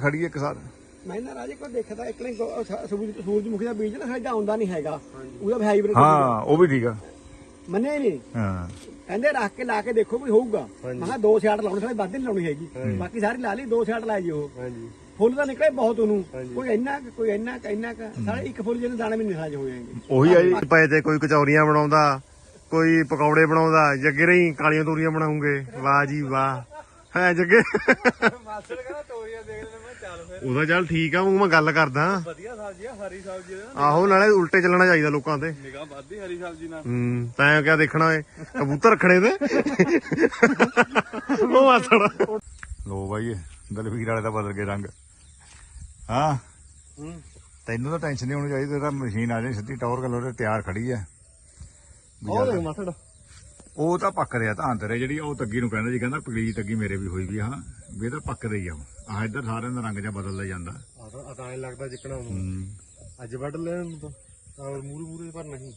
ਖੜੀ ਇੱਕ ਸਾਰ। ਮੈਂ ਨਾ ਰਾਜੇ ਕੋਈ ਦੇਖਦਾ ਇੱਕ ਨੇ ਗੋ- ਸ- ਸੂਰਜ ਸੂਰਜਮੁਖੀ ਦਾ ਬੀਜ ਨਾ ਸਾਡਾ ਆਉਂਦਾ ਨਹੀਂ ਹੈਗਾ। ਉਹਦਾ ਹਾਈਬ੍ਰਿਡ ਹਾਂ ਉਹ ਵੀ ਠੀਕ ਆ। ਮੰਨੇ ਨਹੀਂ? ਹਾਂ। ਕਹਿੰਦੇ ਰੱਖ ਕੇ ਲਾ ਕੇ ਦੇਖੋ ਵੀ ਹੋਊਗਾ। ਮੈਂ ਕਿਹਾ ਦੋ ਛਾਟ ਲਾਉਣੇ ਸਾਲੇ ਵੱਧ ਨਹੀਂ ਲਾਉਣੀ ਹੈਗੀ। ਬਾਕੀ ਸਾਰੀ ਲਾ ਲਈ ਦੋ ਛਾਟ ਲਾਈ ਜੀ ਉਹ ਹਾਂਜੀ। ਫੁੱਲ ਤਾਂ ਨਿਕਲੇ ਬਹੁਤ ਉਹਨੂੰ। ਕੋਈ ਇੰਨਾ ਕੁ, ਕੋਈ ਇੰਨਾ ਕੁ, ਇੰਨਾ ਕੁ। ਸਾਲੇ ਇੱਕ ਫੁੱਲ ਜਿਹਨੇ ਦਾਣੇ ਵੀ ਨਹੀਂ ਸਾਜ ਹੋ ਜਾਣਗੇ ਉਹੀ ਆ ਜੀ ਪਏ ਤੇ ਕੋਈ ਕਚੌਰੀਆਂ ਬਣਾਉਂਦਾ ਕੋਈ ਪਕੌੜੇ ਬਣਾਉਂਦਾ ਜੱਗੇ ਰਹੀ ਕਾਲੀਆਂ ਤੋਰੀਆਂ ਬਣਾਉਂਗੇ। ਵਾਹ ਜੀ ਵਾਹ। ਹੈ ਜੱਗੇ। ਮਾਸਟਰ ਕਹਿੰਦਾ ਤੋਰੀਆਂ ਦੇਖ ਲੈ ਮੈਂ ਚੱਲ ਫਿਰ। ਉਹਦਾ ਚੱਲ ਠੀਕ ਆ ਉਹ ਮੈਂ ਗੱਲ ਕਰਦਾ। ਵਧੀਆ ਸਬਜ਼ੀ ਆ ਹਰੀ ਸਬਜ਼ੀ ਦਾ ਆਹੋ ਨਾਲੇ ਉਲਟੇ ਚੱਲਣਾ ਚਾਹੀਦਾ ਲੋਕਾਂ ਤੇ। ਨਿਗਾਹ ਵੱਧਦੀ ਹਰੀ ਸਬਜ਼ੀ ਨਾਲ। ਹੂੰ ਤੈਂ ਕਿਆ ਦੇਖਣਾ ਏ ਕਬੂਤਰ ਰੱਖਣੇ ਤੇ ਉਹ ਆਸੜ ਲੋ ਬਾਈ ਦਲਵੀਰ ਵਾਲੇ ਦਾ ਬਦਲ ਕੇ ਰੰਗ। ਹਾਂ। ਤੈਨੂੰ ਤਾਂ ਟੈਨਸ਼ਨ ਨਹੀਂ ਹੋਣੀ ਚਾਹੀਦੀ ਤੇਰਾ ਮਸ਼ੀਨ ਆ ਜਾਣੀ ਸਿੱਧੀ ਟਾਵਰ ਕਲਰ ਤੇ ਤਿਆਰ ਖੜੀ ਵੀ ਉਹ ਦੇਖ ਉਹ ਤਾਂ ਪੱਕ ਰਿਹਾ ਤਾਂ ਤੇਰੇ ਜਿਹੜੀ ਉਹ ਤੱਗੀ ਨੂੰ ਕਹਿੰਦਾ ਜੀ ਕਹਿੰਦਾ ਪੀਲੀ ਤੱਗੀ ਮੇਰੇ ਵੀ ਹੋਈ ਵੀ ਆ ਹਾਂ ਵੀ ਇਹ ਤਾਂ ਪੱਕਦੇ ਹੀ ਆ। ਆਹ ਇੱਧਰ ਸਾਰਿਆਂ ਦਾ ਰੰਗ ਜਿਹਾ ਬਦਲਦਾ ਜਾਂਦਾ। ਆ ਤਾਂ ਐ ਲੱਗਦਾ ਜਿੱਕਣਾ ਹੂੰ। ਅੱਜ ਵੱਢ ਲੈਣ ਨੂੰ ਤਾਂ। ਔਰ ਮੂਰੇ ਮੂਰੇ ਪਰ ਨਹੀਂ।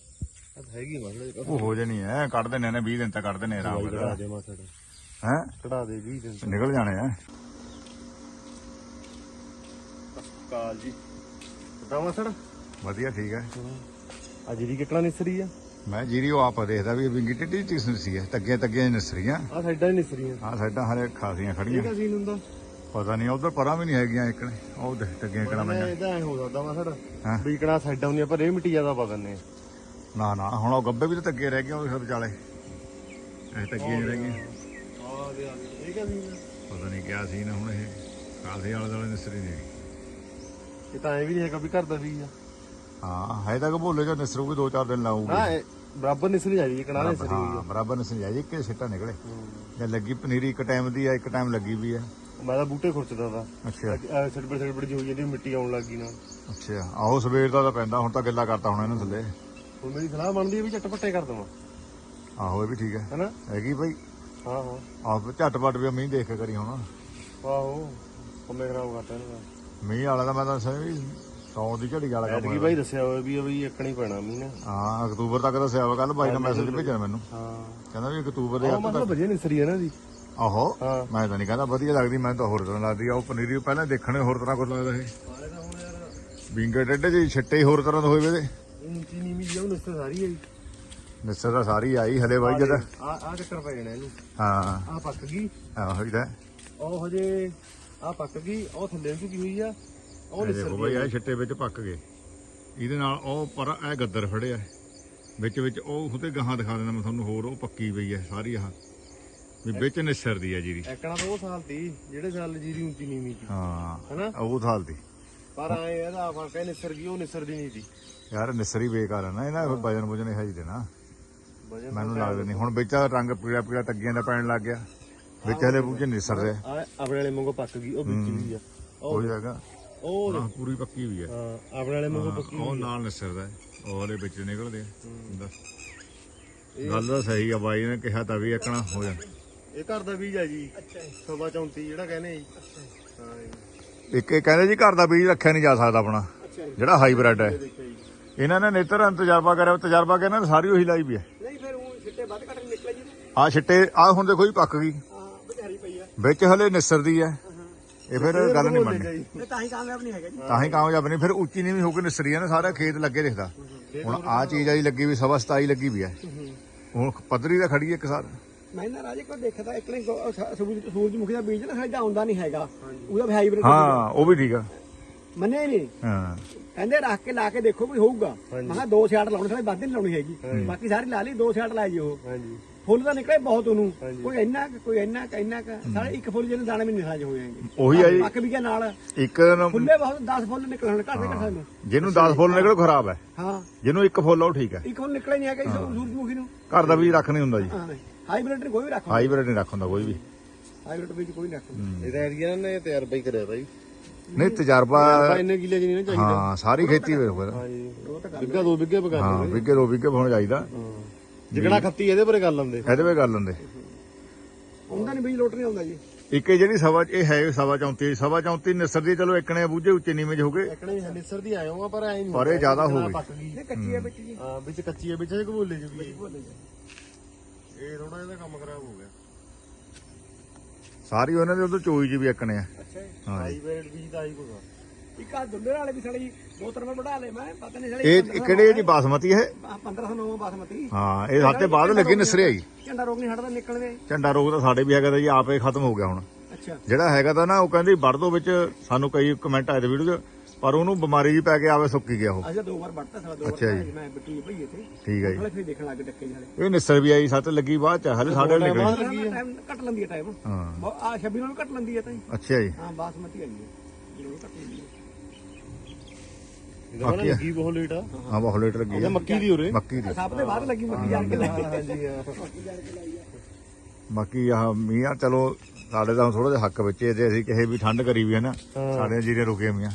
ਅੱਜ ਹੈਗੀ ਮਸਲੇ ਉਹ ਹੋ ਜਾਣੀ ਐ ਕੱਢ ਦਿੰਦੇ ਨੇ 20 ਦਿਨ ਤੱਕ ਕੱਢ ਦਿੰਦੇ ਆਰਾਮ ਨਾਲ। ਦੇ ਹੈ? ਕਢਾ ਦੇ 20 ਦਿਨ ਨਿਕਲ ਜਾਣੇ ਐ ਕਾਲ ਜੀ। ਕਢਾ ਮਾਸੜ? ਵਧੀਆ ਠੀਕ ਐ ਆ ਜਿਹੜੀ ਕਿਕਣਾ ਨਿਸਰੀ ਆ। ਮੈਂ ਜੀਰੀ ਉਹ ਆਪ ਦੇਖਦਾ ਵੀ ਵਿੰਗੀ ਟਿੱਡੀ ਚੀਸ ਨਸੀ ਐ ਤੱਗੇ ਤੱਗੇ ਨਸਰੀਆਂ। ਆ ਸਾਈਡਾਂ ਹੀ ਨਿਸਰੀਆਂ। ਆ ਸਾਡਾ ਹਰੇ ਖਾਸੀਆਂ ਖੜੀਆਂ। ਕਿਹਦਾ ਸੀਨ ਹੁੰਦਾ? ਪਤਾ ਨਹੀਂ ਉਧਰ ਪਰਾਂ ਵੀ ਨਹੀਂ ਹੈਗੀਆਂ ਇੱਕ ਨੇ। ਉਹ ਦੇਖ ਤੱਗੀਆਂ ਕਿਹੜਾ ਮੈਂ ਇਹਦਾ ਐ ਹੋ ਸਕਦਾ ਮਾਸੜ ਹਾਂ। ਵੀ ਕਿਕਣਾ ਸਾਈਡਾਂ ਹੁੰਦੀਆਂ ਪਰ ਇਹ ਮਿੱਟੀ ਜ਼ਿਆਦਾ ਪਾ ਦਿੰਨੇ ਨਾ ਨਾ ਹੁਣ ਉਹ ਗੱਬੇ ਵੀ ਤਾਂ ਤੱਗੇ ਰਹਿ ਗਏ ਉਹ ਸਭ ਵਿਚਾਲੇ ਐ ਤੱਗੇ ਰਹਿ ਗਏ ਆ ਦੇ ਆ ਦੇ ਇਹ ਕਿਆ ਸੀਨ ਪਤਾ ਨਹੀਂ ਕਿਆ ਸੀ ਨਾ ਹੁਣ ਇਹ। ਕਾਸੇ ਵਾਲੇ ਵਾਲੇ ਨਸਰੀ ਨੇ। ਇਹ ਤਾਂ ਐ ਵੀ ਨਹੀਂ ਹੈਗਾ ਵੀ ਘਰ ਦਾ ਵੀ ਆ। ਹਾਂ ਹੈ ਤਾਂ ਕਬੋਲੇ ਜਾਂ ਨਸਰੂ ਵੀ ਦੋ ਚਾਰ ਦਿਨ ਲਾਊਗੀ। ਹਾਂ ਇਹ ਬਰਾਬਰ ਨਿਸਰੀ ਚਾਹੀਦੀ ਕਿਕਣਾ ਨਿਸਰੀ ਹਾਂ ਬਰਾਬਰ ਨਸਰੀ ਜਾਈ ਕਿ ਸਿੱਟਾ ਨਿਕਲੇ। ਜੇ ਲੱਗੀ ਪਨੀਰੀ ਇੱਕ ਟਾਈਮ ਦੀ ਆ ਇੱਕ ਟਾਈਮ ਲੱਗੀ ਵੀ ਆ। ਮੈਂ ਤਾਂ ਬੂਟੇ ਖੁਰਚਦਾ ਦਾ ਅੱਛਾ। ਸੜਬੜ ਸੜਬੜ ਜੀ ਹੋਈ ਜਾਂਦੀ ਮਿੱਟੀ ਆਉਣ ਲੱਗੀ ਨਾਲ। ਅੱਛਾ ਆਹੋ ਸਵੇਰ ਦਾ ਤਾਂ ਪੈਂਦਾ ਹੁਣ ਤਾਂ ਗਿੱਲਾ ਕਰਤਾ ਹੁਣ ਇਹਨੂੰ ਥੱਲੇ। ਹੁਣ ਮੇਰੀ ਸਲਾਹ ਬਣਦੀ ਹੈ ਵੀ ਝਟਪਟੇ ਕਰ ਦਵਾਂ। ਆਹੋ ਇਹ ਵੀ ਠੀਕ ਹੈ ਹੈਨਾ? ਹੈਗੀ ਭਾਈ ਹਾਂ ਹਾਂ। ਆਹ ਝਟਪਟ ਵੀ ਮੀਂਹ ਦੇਖ ਕੇ ਕਰੀ ਹੁਣ। ਆਹੋ ਕੰਮੇ ਖਰਾਬ ਕਰਤਾ ਇਹਨਾਂ ਦਾ। ਮੀਂਹ ਵਾਲਾ ਤਾਂ ਮੈਂ ਤਾਂ ਵੀ 100 ਦੀ ਝੜੀ ਵਾਲਾ ਕੰਮ ਐਤਕੀ ਹੋਇਆ। ਬਾਈ ਦੱਸਿਆ ਹੋਇਆ ਵੀ ਵੀ ਇੱਕਣੀ ਪੈਣਾ ਮੀਂਹ ਹਾਂ ਅਕਤੂਬਰ ਤੱਕ ਦੱਸਿਆ ਵਾ ਕੱਲ ਬਾਈ ਨੇ ਮੈਸੇਜ ਭੇਜਿਆ ਮੈਨੂੰ। ਹਾਂ। ਕਹਿੰਦਾ ਵੀ ਅਕਤੂਬਰ ਦੇ ਉਹ ਅੱਧ ਮਤਲਬ ਵਧੀਆ ਨਿਸਰੀ ਹੈ ਨਾ ਦੀ ਤੱਕ ਆਹੋ ਮੈਂ ਤਾਂ ਨਹੀਂ ਕਹਿੰਦਾ ਵਧੀਆ ਲੱਗਦੀ ਮੈਨੂੰ ਤਾਂ ਹੋਰ ਤਰ੍ਹਾਂ ਲੱਗਦੀ ਆ। ਉਹ ਪਨੀਰੀ ਪਹਿਲਾਂ ਦੇਖਣੇ ਹੋਰ ਤਰ੍ਹਾਂ ਕੁਝ ਲੱਗਦਾ ਇਹ ਆਲੇ ਤਾਂ ਹੁਣ ਯਾਰ ਵਿੰਗੇ ਟੱਡੇ ਜੀ ਛਿੱਟੇ ਹੀ ਹੋਰ ਤਰ੍ਹਾਂ ਦੇ ਹੋਏ ਵੇ ਇਹਦੇ। ਉੱਚੀ ਨੀਵੀਂ ਜਿਹੀ ਨਿਸਰ ਸਾਰੀ ਜੀ ਨਿਸਰ ਤਾਂ ਸਾਰੀ ਆਈ ਹਲੇ ਬਾਈ ਜਦ ਆ ਆ ਚੱਕਰ ਪੈ ਜਾਣਾ ਇਹਨੂੰ। ਹਾਂ। ਆ ਪੱਕ ਗਈ। ਆਹੋ ਹੀ ਤਾਂ ਉਹ ਹਜੇ ਆ ਪੱਕ ਗਈ ਉਹ ਥੱਲੇ ਝੁਕੀ ਹੋਈ ਆ। ਉਹ ਇਹ ਨਿਸਰ ਦੇਖੋ ਬਈ ਇਹ ਛਿੱਟੇ ਵਿੱਚ ਪੱਕ ਗਏ। ਇਹਦੇ ਨਾਲ ਉਹ ਪਰ ਇਹ ਗੱਦਰ ਫੜਿਆ ਵਿੱਚ ਵਿੱਚ ਉਹ ਉਹਦੇ ਗਾਹਾਂ ਦਿਖਾ ਦਿੰਦਾ ਮੈਂ ਤੁਹਾਨੂੰ ਹੋਰ ਉਹ ਪੱਕੀ ਪਈ ਹੈ ਸਾਰੀ ਆਹ। ਵੀ ਵਿੱਚ ਨਿਸਰਦੀ ਹੈ ਜੀਰੀ। ਐਕਣਾ ਤਾਂ ਉਹ ਸਾਲ ਤੀ ਜਿਹੜੇ ਸਾਲ ਜੀਰੀ ਉੱਚੀ ਨੀਵੀਂ ਸੀ ਹਾਂ ਹਨਾ? ਉਹ ਥਾਲ ਦੀ। ਪਰ ਆਏ ਇਹਦਾ ਫ਼ਰਕ ਹੈ ਨਿਸਰ ਉਹ ਨਿਸਰਦੀ ਨਹੀਂ ਸੀ। ਯਾਰ ਨਿਸਰੀ ਬੇਕਾਰ ਹੈ ਨਾ ਇਹਨਾਂ ਕੋਈ ਵਜਨ ਵਜਨ ਇਹ ਜੀ ਦੇਣਾ ਮੈਨੂੰ ਲੱਗਦਾ ਨਹੀਂ। ਹੁਣ ਵਿੱਚ ਰੰਗ ਪੀਲਾ ਪੀਲਾ ਤੱਗੀਆਂ ਦਾ ਪੈਣ ਲੱਗ ਗਿਆ। ਵਿੱਚ ਹਲੇ ਬੂਝੇ ਨਿਸਰ ਰਿਹਾ ਆਪਣੇ ਵਾਲੇ ਵਾਂਗੂ ਪੱਕ ਗਈ ਉਹ ਵਿੱਚ ਵੀ ਆ। ਉਹ ਹੈਗਾ। ਉਹ ਹਾਂ ਪੂਰੀ ਪੱਕੀ ਵੀ ਹੈ। ਹਾਂ ਆਪਣੇ ਵਾਲੇ ਵਾਂਗੂ ਪੱਕੀ ਉਹ ਨਾਲ ਨਿਸਰਦਾ ਹੈ। ਉਹ ਉਹਦੇ ਵਿੱਚ ਨਿਕਲਦੇ ਆ। ਦੱਸ। ਗੱਲ ਤਾਂ ਸਹੀ ਆ ਬਾਈ ਨੇ ਕਿਹਾ ਤਾਂ ਵੀ ਇੱਕਣਾ ਹੋ ਜਾ ਇਹ ਘਰ ਦਾ ਬੀਜ ਆ ਜੀ। ਸਵਾ 34 ਜਿਹੜਾ ਕਹਿੰਦੇ ਜੀ। ਹਾਂ ਜੀ। ਇੱਕ ਇਹ ਕਹਿੰਦੇ ਜੀ ਘਰ ਦਾ ਬੀਜ ਰੱਖਿਆ ਨਹੀਂ ਜਾ ਸਕਦਾ ਆਪਣਾ ਅੱਛਾ ਜੀ। ਜਿਹੜਾ ਹਾਈਬ੍ਰਿਡ ਹੈ। ਜੀ। ਇਹਨਾਂ ਨੇ ਨੇਤਰ ਤਜਰਬਾ ਕਰਿਆ ਤਜਰਬਾ ਕੇ ਇਹਨਾਂ ਨੇ ਸਾਰੀ ਉਹੀ ਲਾਈ ਵੀ ਹੈ। ਨਹੀਂ ਫਿਰ ਉਹ ਛਿੱਟੇ ਵੱਧ ਘੱਟ ਨਿਕਲੇ ਜੀ। ਆ ਛਿੱਟੇ ਆ ਹੁਣ ਦੇਖੋ ਜੀ ਪੱਕ ਗਈ। ਹਾਂ ਬਚਾਰੀ ਪਈ ਆ। ਵਿੱਚ ਹਲੇ ਨਿਸਰਦੀ ਹੈ। ਇਹ ਫਿਰ ਗੱਲ ਨਹੀਂ ਇਹ ਤਾਂ ਹੀ ਕਾਮਯਾਬ ਨਹੀਂ ਹੈਗਾ ਜੀ। ਤਾਂ ਹੀ ਕਾਮਯਾਬ ਨਹੀਂ ਫਿਰ ਉੱਚੀ ਨਹੀਂ ਹੋ ਕੇ ਨਿਸਰੀ ਨਾ ਸਾਰਾ ਖੇਤ ਲੱਗੇ ਦਿਖਦਾ। ਹੁਣ ਆ ਚੀਜ਼ ਆਈ ਲੱਗੀ ਵੀ ਸਵਾ 27 ਲੱਗੀ ਵੀ ਹੈ ਹੁਣ ਪੱਧਰੀ ਦਾ ਖੜੀ ਹੈ ਇੱਕ ਸਾਰ। ਮੈਂ ਨਾ ਰਾਜੇ ਕੋਈ ਦੇਖਦਾ ਇੱਕ ਨੇ ਗੋ- ਸ- ਸੂਰਜ ਸੂਰਜਮੁਖੀ ਦਾ ਬੀਜ ਨਾ ਸਾਡਾ ਆਉਂਦਾ ਨਹੀਂ ਹੈਗਾ। ਉਹਦਾ ਵੀ ਹਾਈਬ੍ਰਿਡ ਹਾਂ ਉਹ ਵੀ ਠੀਕ ਆ। ਮੰਨੇ ਨਹੀਂ। ਹਾਂ। ਕਹਿੰਦੇ ਰੱਖ ਕੇ ਲਾ ਕੇ ਦੇਖੋ ਵੀ ਹੋਊਗਾ। ਮੈਂ ਕਿਹਾ ਦੋ ਛਾਟ ਲਾਉਣੇ ਸਾਲੇ ਵੱਧ ਨਹੀਂ ਲਾਉਣੀ ਹੈਗੀ। ਬਾਕੀ ਸਾਰੀ ਲਾ ਲਈ ਦੋ ਲਾਈ ਜੀ ਉਹ ਹਾਂਜੀ। ਫੁੱਲ ਤਾਂ ਨਿਕਲੇ ਬਹੁਤ ਉਹਨੂੰ। ਕੋਈ ਇੰਨਾ ਕੁ, ਕੋਈ ਇੰਨਾ ਕੁ, ਇੰਨਾ ਕੁ। ਸਾਲੇ ਇੱਕ ਫੁੱਲ ਜਿਹਨੇ ਦਾਣੇ ਵੀ ਨਹੀਂ ਸਾਜ ਹੋ ਜਾਣਗੇ ਉਹੀ ਆ ਜੀ। ਪੱਕ ਵੀ ਗਿਆ ਨਾਲ। ਇੱਕ ਨੂੰ- ਫੁੱਲੇ ਬਹੁਤ 10 ਫੁੱਲ ਨਿਕਲਣ ਘੱਟ ਦੇ ਘੱਟ ਨੂੰ ਜਿਹਨੂੰ 10 ਫੁੱਲ ਨਿਕਲੋ ਖਰਾਬ ਹੈ। ਹਾਂ। ਜਿਹਨੂੰ ਇੱਕ ਫੁੱਲ ਆ ਉਹ ਠੀਕ ਹੈ। ਇੱਕ ਫੁੱਲ ਨਿਕਲੇ ਨਹੀਂ ਹੈਗਾ ਜੀ ਸੂਰਜਮੁਖੀ ਨੂੰ। ਘਰ ਦਾ ਬੀਜ ਰੱਖ ਨਹੀਂ ਹੁੰਦਾ ਜੀ। ਹਾਂ ਹਾਈਬ੍ਰਿਡ ਕੋਈ ਵੀ ਰੱਖ ਹਾਈਬ੍ਰਿਡ ਨਹੀਂ ਰੱਖ ਹੁੰਦਾ ਕੋਈ ਵੀ। ਹਾਈਬ੍ਰਿਡ ਵਿੱਚ ਕੋਈ ਨਹੀਂ ਰੱਖ ਇਹਦਾ ਏਰੀਆ ਨੇ ਤਜਰਬਾ ਹੀ ਕਰਿਆ ਬਾਈ। ਨਹੀਂ ਤਜਰਬਾ ਇੰਨੇ ਕਿੱਲੇ ਚ ਨਹੀਂ ਨਾ ਚਾਹੀਦਾ। ਹਾਂ ਸਾਰੀ ਖੇਤੀ ਵੇ ਫਿਰ ਹਾਂਜੀ ਬਿੱਗਾ ਦੋ ਬਿੱਗੇ ਹਾਂ ਬਗਾਨੇ ਵਿਗੇ ਦੋ ਵਿਗੇ ਹੋਣਾ ਚਾਹੀਦਾ। ਜਿਗਣਾ ਖੱਤੀ ਇਹਦੇ ਪਰੇ ਕਰ ਲੈਂਦੇ ਇਹਦੇ ਵੇ ਕਰ ਲੈਂਦੇ ਆਉਂਦਾ ਨਹੀਂ ਬੀਜ ਲੋਟ ਨਹੀਂ ਆਉਂਦਾ ਜੀ। ਇੱਕ ਇਹ ਜਿਹੜੀ ਸਵਾ ਇਹ ਹੈ ਸਵਾ 34 ਸਵਾ 34 ਨਿਸਰ ਦੀ ਚਲੋ ਇੱਕਨੇ ਬੂਝੇ ਉੱਚੇ ਨੀਵੇਂ ਜਿਹੇ ਹੋ ਗਏ। ਐਕਣੇ ਨਿਸਰ ਦੀ ਆਇਆ ਹਾਂ ਪਰ ਐ ਨਹੀਂ ਪਰ ਇਹ ਜ਼ਿਆਦਾ ਹੋ ਗਈ। ਇਹ ਕੱਚੀ ਹੈ ਵਿੱਚ ਜੀ। ਹਾਂ ਵਿੱਚ ਕੱਚੀ ਹੈ ਵਿੱਚ ਇਹ ਕਬੂਲੇ ਚ ਵੀ ਇਹ ਥੋੜਾ ਇਹਦਾ ਕੰਮ ਖਰਾਬ ਹੋ ਗਿਆ। ਸਾਰੀ ਉਹਨਾਂ ਦੇ ਉਧਰ ਚੋਈ ਜੀ ਵੀ ਇੱਕਣੇ ਆ। ਅੱਛਾ ਜੀ। ਹਾਂ ਜੀ। ਹਾਈਬ੍ਰਿਡ ਬੀਜ ਦਾ ਆਈ ਕੋਗਾ ਇੱਕ ਆ ਦੁੱਲੇ ਵਾਲੇ ਵੀ ਸੜੀ ਦੋ ਤਿੰਨ ਵਾਰ ਵੜਾ ਲਏ ਮੈਂ ਪਤਾ ਨਹੀਂ ਸੜੀ ਇਹ ਕਿਹੜੇ ਇਹ ਜੀ ਬਾਸਮਤੀ ਹੈ? 1509 ਬਾਸਮਤੀ। ਹਾਂ ਇਹ ਸਾਡੇ ਬਾਅਦ ਲੱਗੀ ਨਸਰੇ ਆਈ ਝੰਡਾ ਰੋਗ ਨਹੀਂ ਹਟਦਾ ਨਿਕਲਦੇ ਝੰਡਾ ਰੋਗ ਤਾਂ ਸਾਡੇ ਵੀ ਹੈਗਾ ਤਾਂ ਜੀ ਆਪੇ ਖਤਮ ਹੋ ਗਿਆ ਹੁਣ। ਅੱਛਾ। ਜਿਹੜਾ ਹੈਗਾ ਤਾਂ ਨਾ ਉਹ ਕਹਿੰਦੀ ਵੜ ਦੋ ਵਿੱਚ ਸਾਨੂੰ ਕਈ ਕਮੈਂਟ ਆਏ ਤੇ ਵੀਡੀਓ 'ਚ ਪਰ ਉਹਨੂੰ ਬਿਮਾਰੀ ਜੀ ਪੈ ਕੇ ਆਵੇ ਸੁੱਕੀ ਗਿਆ ਉਹ। ਅਜਾ ਦੋ ਵਾਰ ਵੱਟਤਾ ਸਾਲਾ ਦੋ ਵਾਰ ਅੱਛਾ ਮੈਂ ਬਿੱਟੂ ਭਈ ਇੱਥੇ। ਠੀਕ ਹੈ ਜੀ। ਫਿਰ ਦੇਖਣ ਲੱਗ ਡੱਕੇ ਜਾਲੇ ਇਹ ਨਿਸਰ ਵੀ ਆਈ ਸੱਤ ਲੱਗੀ ਬਾਅਦ ਚ ਹਲੇ ਸਾਡੇ ਵਾਲੀ ਨਿਕਲੀ। ਟਾਈਮ ਕੱਟ ਲੈਂਦੀ ਹੈ ਟਾਈਮ। ਹਾਂ। ਆ 26 ਨੂੰ ਕੱਟ ਲੈਂਦੀ ਹੈ ਤਾਂ। ਅੱਛਾ ਜੀ। ਹਾਂ ਬਾਸਮਤੀ ਆਈ ਹੈ ਜਿਹਨੂੰ ਕੱਟ ਲੈਂਦੀ ਹੈ ਇਹਦਾ ਲੱਗੀ ਬਹੁਤ ਲੇਟ ਆ। ਹਾਂ ਬਹੁਤ ਲੇਟ ਲੱਗੀ ਇਹ ਆ। ਮੱਕੀ ਦੀ ਉਰੇ ਮੱਕੀ ਦੀ। ਸਭ ਦੇ ਬਾਅਦ ਲੱਗੀ ਮੱਕੀ ਜਾਣ ਕੇ ਲੱਗੀ ਹਾਂਜੀ ਹਾਂ ਬਾਕੀ ਆਹ ਮੀਆਂ ਚਲੋ ਸਾਡੇ ਤਾਂ ਥੋੜਾ ਜਿਹਾ ਹੱਕ ਵਿੱਚ ਇਹ ਤੇ ਅਸੀਂ ਕਹੇ ਵੀ ਠੰਡ ਕਰੀ ਵੀ ਹੈ ਨਾ। ਸਾਡੇ ਜੀਰੇ ਰੁਕੇ ਮੀਆਂ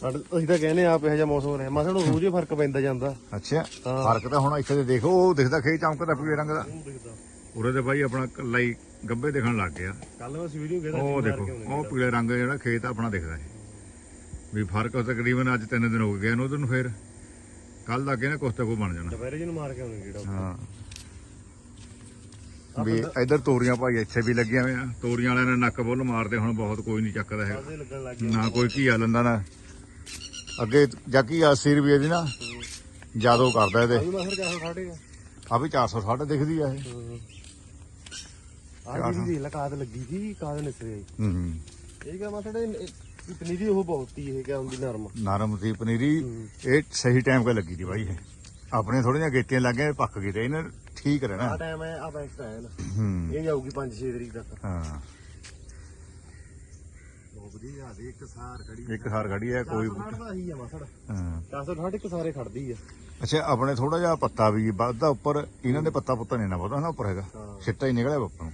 ਸਾਡੇ ਅਸੀਂ ਤਾਂ ਕਹਿੰਦੇ ਆਪ ਇਹੋ ਜਿਹਾ ਮੌਸਮ ਰਿਹਾ। ਮਸਾਂ ਨੂੰ ਰੋਜ਼ ਹੀ ਫ਼ਰਕ ਪੈਂਦਾ ਜਾਂਦਾ। ਅੱਛਾ। ਫ਼ਰਕ ਤਾਂ ਹੁਣ ਇੱਥੇ ਦੇ ਦੇਖੋ ਉਹ ਦਿਖਦਾ ਖੇ ਚਮਕਦਾ ਪੀਲੇ ਰੰਗ ਦਾ। ਉਰੇ ਤੇ ਬਾਈ ਆਪਣਾ ਕੱਲਾ ਹੀ ਗੱਬੇ ਦਿਖਣ ਲੱਗ ਗਿਆ। ਕੱਲ ਮੈਂ ਵੀਡੀਓ ਕਹਿੰਦਾ ਉਹ ਦੇਖੋ ਉਹ ਪੀਲੇ ਰੰਗ ਦਾ ਜਿਹੜਾ ਖੇਤ ਆਪਣਾ ਦਿਖਦਾ ਹੈ। ਵੀ ਫ਼ਰਕ ਤਕਰੀਬਨ ਅੱਜ ਤਿੰਨ ਦਿਨ ਹੋ ਗਏ ਨੂੰ ਉਧਰ ਨੂੰ ਫੇਰ। ਕੱਲ ਦਾ ਕਹਿੰਦੇ ਕੁਛ ਤਾਂ ਕੋਈ ਬਣ ਜਾਣਾ। ਦੁਪਹਿਰੇ ਜਿਹਨੂੰ ਮਾਰ ਕੇ ਆਉਣੇ ਕਿਹੜਾ ਹਾਂ। ਵੀ ਇਧਰ ਤੋਰੀਆਂ ਭਾਈ ਇੱਥੇ ਵੀ ਲੱਗੀਆਂ ਹੋਈਆਂ। ਤੋਰੀਆਂ ਵਾਲਿਆਂ ਨੇ ਨੱਕ ਬੁੱਲ ਮਾਰਦੇ ਹੁਣ ਬਹੁਤ ਕੋਈ ਨਹੀਂ ਚੱਕਦਾ ਲੱਗ ਨਾ ਕੋਈ ਘੀਆ ਲੰਦਾ ਨਾ। ਅੱਗੇ ਜਾਂ ਘੀਆ 80 ਰੁਪਏ ਦੀ ਨਾ ਜਾਦੋ ਕਰਦਾ ਇਹਦੇ। ਆ। ਵੀ 460 ਦਿਖਦੀ ਆ ਇਹ। ਆ ਜਿਹੜੀ ਦੇਖ ਲਾ ਕਾਦ ਲੱਗੀ ਸੀ ਕਾਦ ਨਿਸਰੇ ਹੂੰ ਹੂੰ। ਇਹ ਕਿਆ ਮਸੜ ਪਨੀਰੀ ਉਹ ਬਹੁਤ ਹੀ ਇਹ ਕਿਆ ਹੁੰਦੀ ਨਰਮ। ਨਰਮ ਸੀ ਪਨੀਰੀ। ਇਹ ਸਹੀ ਟਾਈਮ 'ਤੇ ਲੱਗੀ ਦੀ ਬਾਈ ਇਹ। ਆਪਣੇ ਥੋੜੀਆਂ ਗੇਟੀਆਂ ਲੱਗ ਗਏ ਪੱਕ ਗਏ ਤੇ ਇਹਨੇ ਠੀਕ ਰਹਿਣਾ। ਆ ਟਾਈਮ ਹੈ ਆ ਬੈਸਟ ਹੈ ਨਾ। ਹੂੰ। ਇਹ ਜਾਊਗੀ 5-6 ਤਰੀਕ ਤੱਕ। ਹਾਂ। ਬਹੁਤ ਵਧੀਆ ਆ ਇੱਕ ਸਾਰ ਖੜੀ ਇੱਕ ਸਾਰ ਖੜੀ ਹੈ ਕੋਈ ਦਾ ਹੀ ਆ ਮਸੜ ਹਾਂ। 460 ਇੱਕ ਸਾਰੇ ਖੜਦੀ ਆ। ਅੱਛਾ ਆਪਣੇ ਥੋੜਾ ਜਿਹਾ ਪੱਤਾ ਵੀ ਵੱਧਦਾ ਉੱਪਰ। ਇਹਨਾਂ ਦੇ ਪੱਤਾ ਪੁੱਤਾ ਨਹੀਂ ਨਾ ਬਹੁਤਾ ਨਾ ਉੱਪਰ ਹੈਗਾ। ਛਿੱਟਾ ਹੀ ਨਿਕਲਿਆ ਉੱਪਰ ਨੂੰ।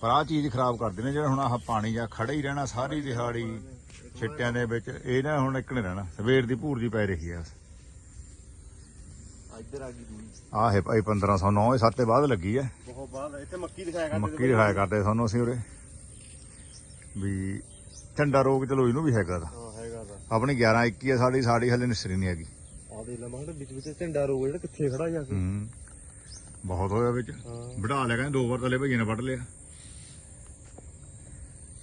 ਪਰ ਆਹ ਚੀਜ਼ ਖਰਾਬ ਕਰਦੇ ਨੇ ਜਿਹੜਾ ਹੁਣ ਆਹ ਪਾਣੀ ਜਾਂ ਖੜਾ ਹੀ ਰਹਿਣਾ ਸਾਰੀ ਦਿਹਾੜੀ ਛਿੱਟਿਆਂ ਦੇ ਵਿੱਚ ਇਹ ਨਾ ਹੁਣ ਇੱਕ ਨਹੀਂ ਰਹਿਣਾ ਸਵੇਰ ਦੀ ਭੂਰ ਦੀ ਪੈ ਰਹੀ ਇੱਧਰ ਆ ਗਈ ਦੂਈ ਆਹ ਹੈ ਭਾਈ 1509 ਇਹ ਸੱਤੇ ਬਾਅਦ ਲੱਗੀ ਹੈ ਬਹੁਤ ਬਾਅਦ ਇੱਥੇ ਮੱਕੀ ਦਿਖਾਇਆ ਕਰਦੇ ਮੱਕੀ ਦਿਖਾਇਆ ਕਰਦੇ ਸਾਨੂੰ ਅਸੀਂ ਉਰੇ। ਵੀ ਝੰਡਾ ਰੋਗ ਚਲੋ ਇਹਨੂੰ ਵੀ ਹੈਗਾ ਦਾ ਹਾਂ ਹੈਗਾ ਦਾ ਆਪਣੀ 11 21 ਹੈ ਸਾਡੀ ਸਾਡੀ ਹਲੇ ਨਿਸਰੀ ਨਹੀਂ ਹੈਗੀ। ਆ ਦੇ ਲਾ ਮਸੜ ਵਿੱਚ ਵਿੱਚ ਝੰਡਾ ਰੋਗ ਜਿਹੜਾ ਕਿੱਥੇ ਖੜਾ ਜਾ ਕੇ। ਹੂੰ। ਬਹੁਤ ਹੋਇਆ ਵਿੱਚ। ਵਢਾ ਲਿਆ ਕਹਿੰਦੇ ਦੋ ਵਾਰ ਤਲੇ ਭਈਏ ਨੇ ਵੱਢ ਲਿਆ।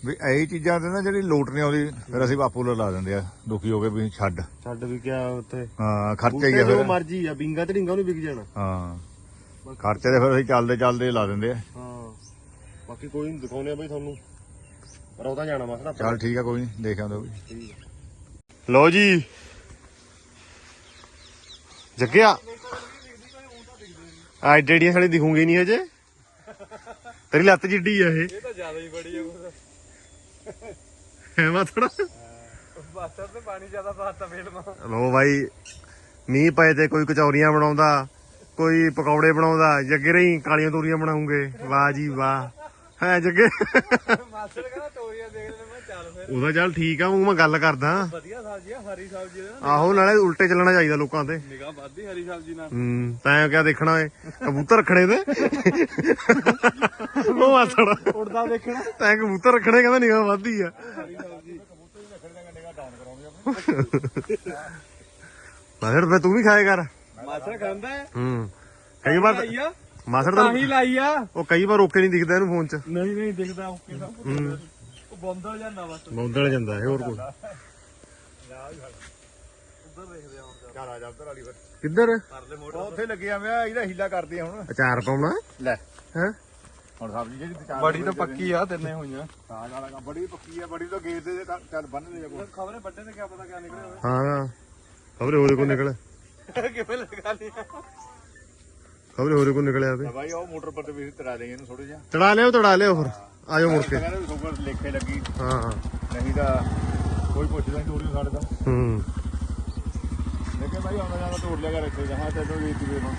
ਵੀ ਇਹ ਚੀਜ਼ਾਂ ਤੇ ਨਾ ਜਿਹੜੀ ਲੋਟ ਨਹੀਂ ਆਉਂਦੀ ਫਿਰ ਅਸੀਂ ਬਾਪੂ ਨੂੰ ਲਾ ਦਿੰਦੇ ਆ। ਦੁਖੀ ਹੋ ਕੇ ਵੀ ਛੱਡ। ਛੱਡ ਵੀ ਕਿਆ ਉੱਥੇ? ਹਾਂ ਖਰਚਾ ਹੀ ਆ ਜੋ ਫਿਰ। ਮਰਜ਼ੀ ਆ ਬਿੰਗਾ ਤੇ ਢਿੰਗਾ ਨੂੰ ਵਿਕ ਜਾਣਾ। ਹਾਂ। ਖਰਚੇ ਦੇ ਫਿਰ ਅਸੀਂ ਚੱਲਦੇ ਚੱਲਦੇ ਲਾ ਦਿੰਦੇ ਆ। ਹਾਂ। ਬਾਕੀ ਕੋਈ ਨਹੀਂ ਦਿਖਾਉਨੇ ਆ ਬਈ ਤੁਹਾਨੂੰ। ਪਰ ਉਹ ਤਾਂ ਜਾਣਾ ਮਸੜਾ ਚੱਲ ਠੀਕ ਆ ਕੋਈ ਨਹੀਂ ਦੇਖ ਆਉਂਦੇ ਵੀ ਲਓ ਜੀ। ਜੱਗਿਆ। ਆ ਡੇੜੀਆਂ ਸਾਡੀ ਦਿਖੂਗੀ ਨਹੀਂ ਹਜੇ। ਤੇਰੀ ਲੱਤ ਜਿੱਡੀ ਆ ਇਹ। ਇਹ ਤਾਂ ਜ਼ਿਆਦਾ ਹੀ ਬੜੀ ਹੈ ਹੈ ਮਾਥੜਾ ਬਾਸਟਰ ਤੇ ਪਾਣੀ ਜ਼ਿਆਦਾ ਪਾਤਾ ਫੇਰ ਮਾ। ਲੋ ਬਾਈ ਮੀਂਹ ਪਏ ਤੇ ਕੋਈ ਕਚੌਰੀਆਂ ਬਣਾਉਂਦਾ ਕੋਈ ਪਕੌੜੇ ਬਣਾਉਂਦਾ ਜੱਗੇ ਰਹੀ ਕਾਲੀਆਂ ਤੋਰੀਆਂ ਬਣਾਉਂਗੇ। ਵਾਹ ਜੀ ਵਾਹ। ਹੈ ਜੱਗੇ। ਕਹਿੰਦਾ ਤੋਰੀਆਂ ਦੇਖ ਲੈ ਮੈਂ ਚੱਲ ਫੇਰ। ਉਹਦਾ ਚੱਲ ਠੀਕ ਆ ਉਹ ਮੈਂ ਗੱਲ ਕਰਦਾ। ਵਧੀਆ ਸਬਜ਼ੀ ਆ ਹਰੀ ਸਬਜ਼ੀ ਦਾ ਆਹੋ ਨਾਲੇ ਉਲਟੇ ਚੱਲਣਾ ਚਾਹੀਦਾ ਲੋਕਾਂ ਤੇ। ਨਿਗਾਹ ਵੱਧਦੀ ਹਰੀ ਸਬਜ਼ੀ ਨਾਲ। ਹੂੰ ਤੈਂ ਕਿਆ ਦੇਖਣਾ ਏ? ਕਬੂਤਰ ਰੱਖਣੇ ਤੇ। ਉਹ ਆਸੜਾ ਉੜਦਾ ਦੇਖਣਾ। ਤੈਂ ਕਬੂਤਰ ਰੱਖਣੇ ਕਹਿੰਦਾ ਨਿਗਾਹ ਵੱਧਦੀ ਆ। ਮਾਸੜ ਫੇ ਤੂੰ ਵੀ ਖਾਏ ਕਰ। ਮਾਸਟਰ ਖਾਂਦਾ ਹੈ। ਕਈ ਵਾਰ ਮਾਸੜ ਤਾਂ ਤਾਂ ਹੀ ਲਾਈ ਆ। ਉਹ ਕਈ ਵਾਰ ਓਕੇ ਨਹੀਂ ਦਿਖਦਾ ਇਹਨੂੰ ਫੋਨ 'ਚ। ਨਹੀਂ ਨਹੀਂ ਦਿਖਦਾ ਓਕੇ ਦਾ ਉਹ ਬੰਦਲ ਜਾਂਦਾ ਬਸ। ਮੌਂਦਲ ਜਾਂਦਾ ਇਹ ਹੋਰ ਕੋਈ। ਚੱਲ ਆ ਜਾ ਉੱਧਰ ਵਾਲੀ ਫਿਰ। ਕਿੱਧਰ? ਪਰਲੇ ਉਹ ਉੱਥੇ ਲੱਗਿਆ ਮੈਂ ਇਹਦਾ ਹੀਲਾ ਕਰਦੀ ਆ ਹੁਣ। ਅਚਾਰ ਪਾਉਣਾ? ਲੈ। ਹੈ? ਹੁਣ ਸਬਜ਼ੀ ਜਿਹੜੀ ਚਾਰ ਬੜੀ ਤਾਂ ਪੱਕੀ ਆ ਤਿੰਨੇ ਹੋਈਆਂ। ਸਾਗ ਵਾਲਾ ਕੰਮ ਬੜੀ ਪੱਕੀ ਆ ਬੜੀ ਤਾਂ ਗੇਟ ਦੇ ਕਰ- ਚੱਲ ਬੰਨ ਦੇ ਜਾ ਕੋਈ। ਖਬਰੇ ਵੱਡੇ ਤੇ ਕਿਆ ਪਤਾ ਕਿਆ ਨਿਕਲਿਆ ਹਾਂ। ਖਬਰੇ ਹੋਰੇ ਕੋ ਨਿਕਲ। ਹੋਵੇ ਕਿਵੇਂ ਲਗਾ ਲਿਆ? ਖਬਰੇ ਹੋਰੇ ਕੋ ਨਿਕਲਿਆ ਤੇ? ਬਾਈ ਉਹ ਮੋਟਰ ਪਰ ਤੇ ਵੀ ਤਰਾ ਦੇਗੇ ਇਹਨੂੰ ਥੋੜੇ ਜਿਹਾ। ਤੜਾ ਲਿਓ ਤੜਾ ਲਿਓ ਫਿਰ ਆਜੋ ਮੁੜ ਕੇ। ਕਹਿੰਦੇ ਸੁਪਰ ਲੇਖੇ ਲੱਗੀ। ਹਾਂ ਹਾਂ। ਨਹੀਂ ਤਾਂ ਕੋਈ ਪੁੱਛਦਾ ਨਹੀਂ ਤੋਰੀ ਸਾਡੇ ਹੂੰ। ਲੇਕਿਨ ਭਾਈ ਆਉਂਦਾ ਜਾਂਦਾ ਤੋੜ ਲਿਆ ਕਰ ਇੱਥੇ ਜਹਾਂ ਤੇ ਤੋਂ ਵੀ ਤੂੰ ਹੁਣ।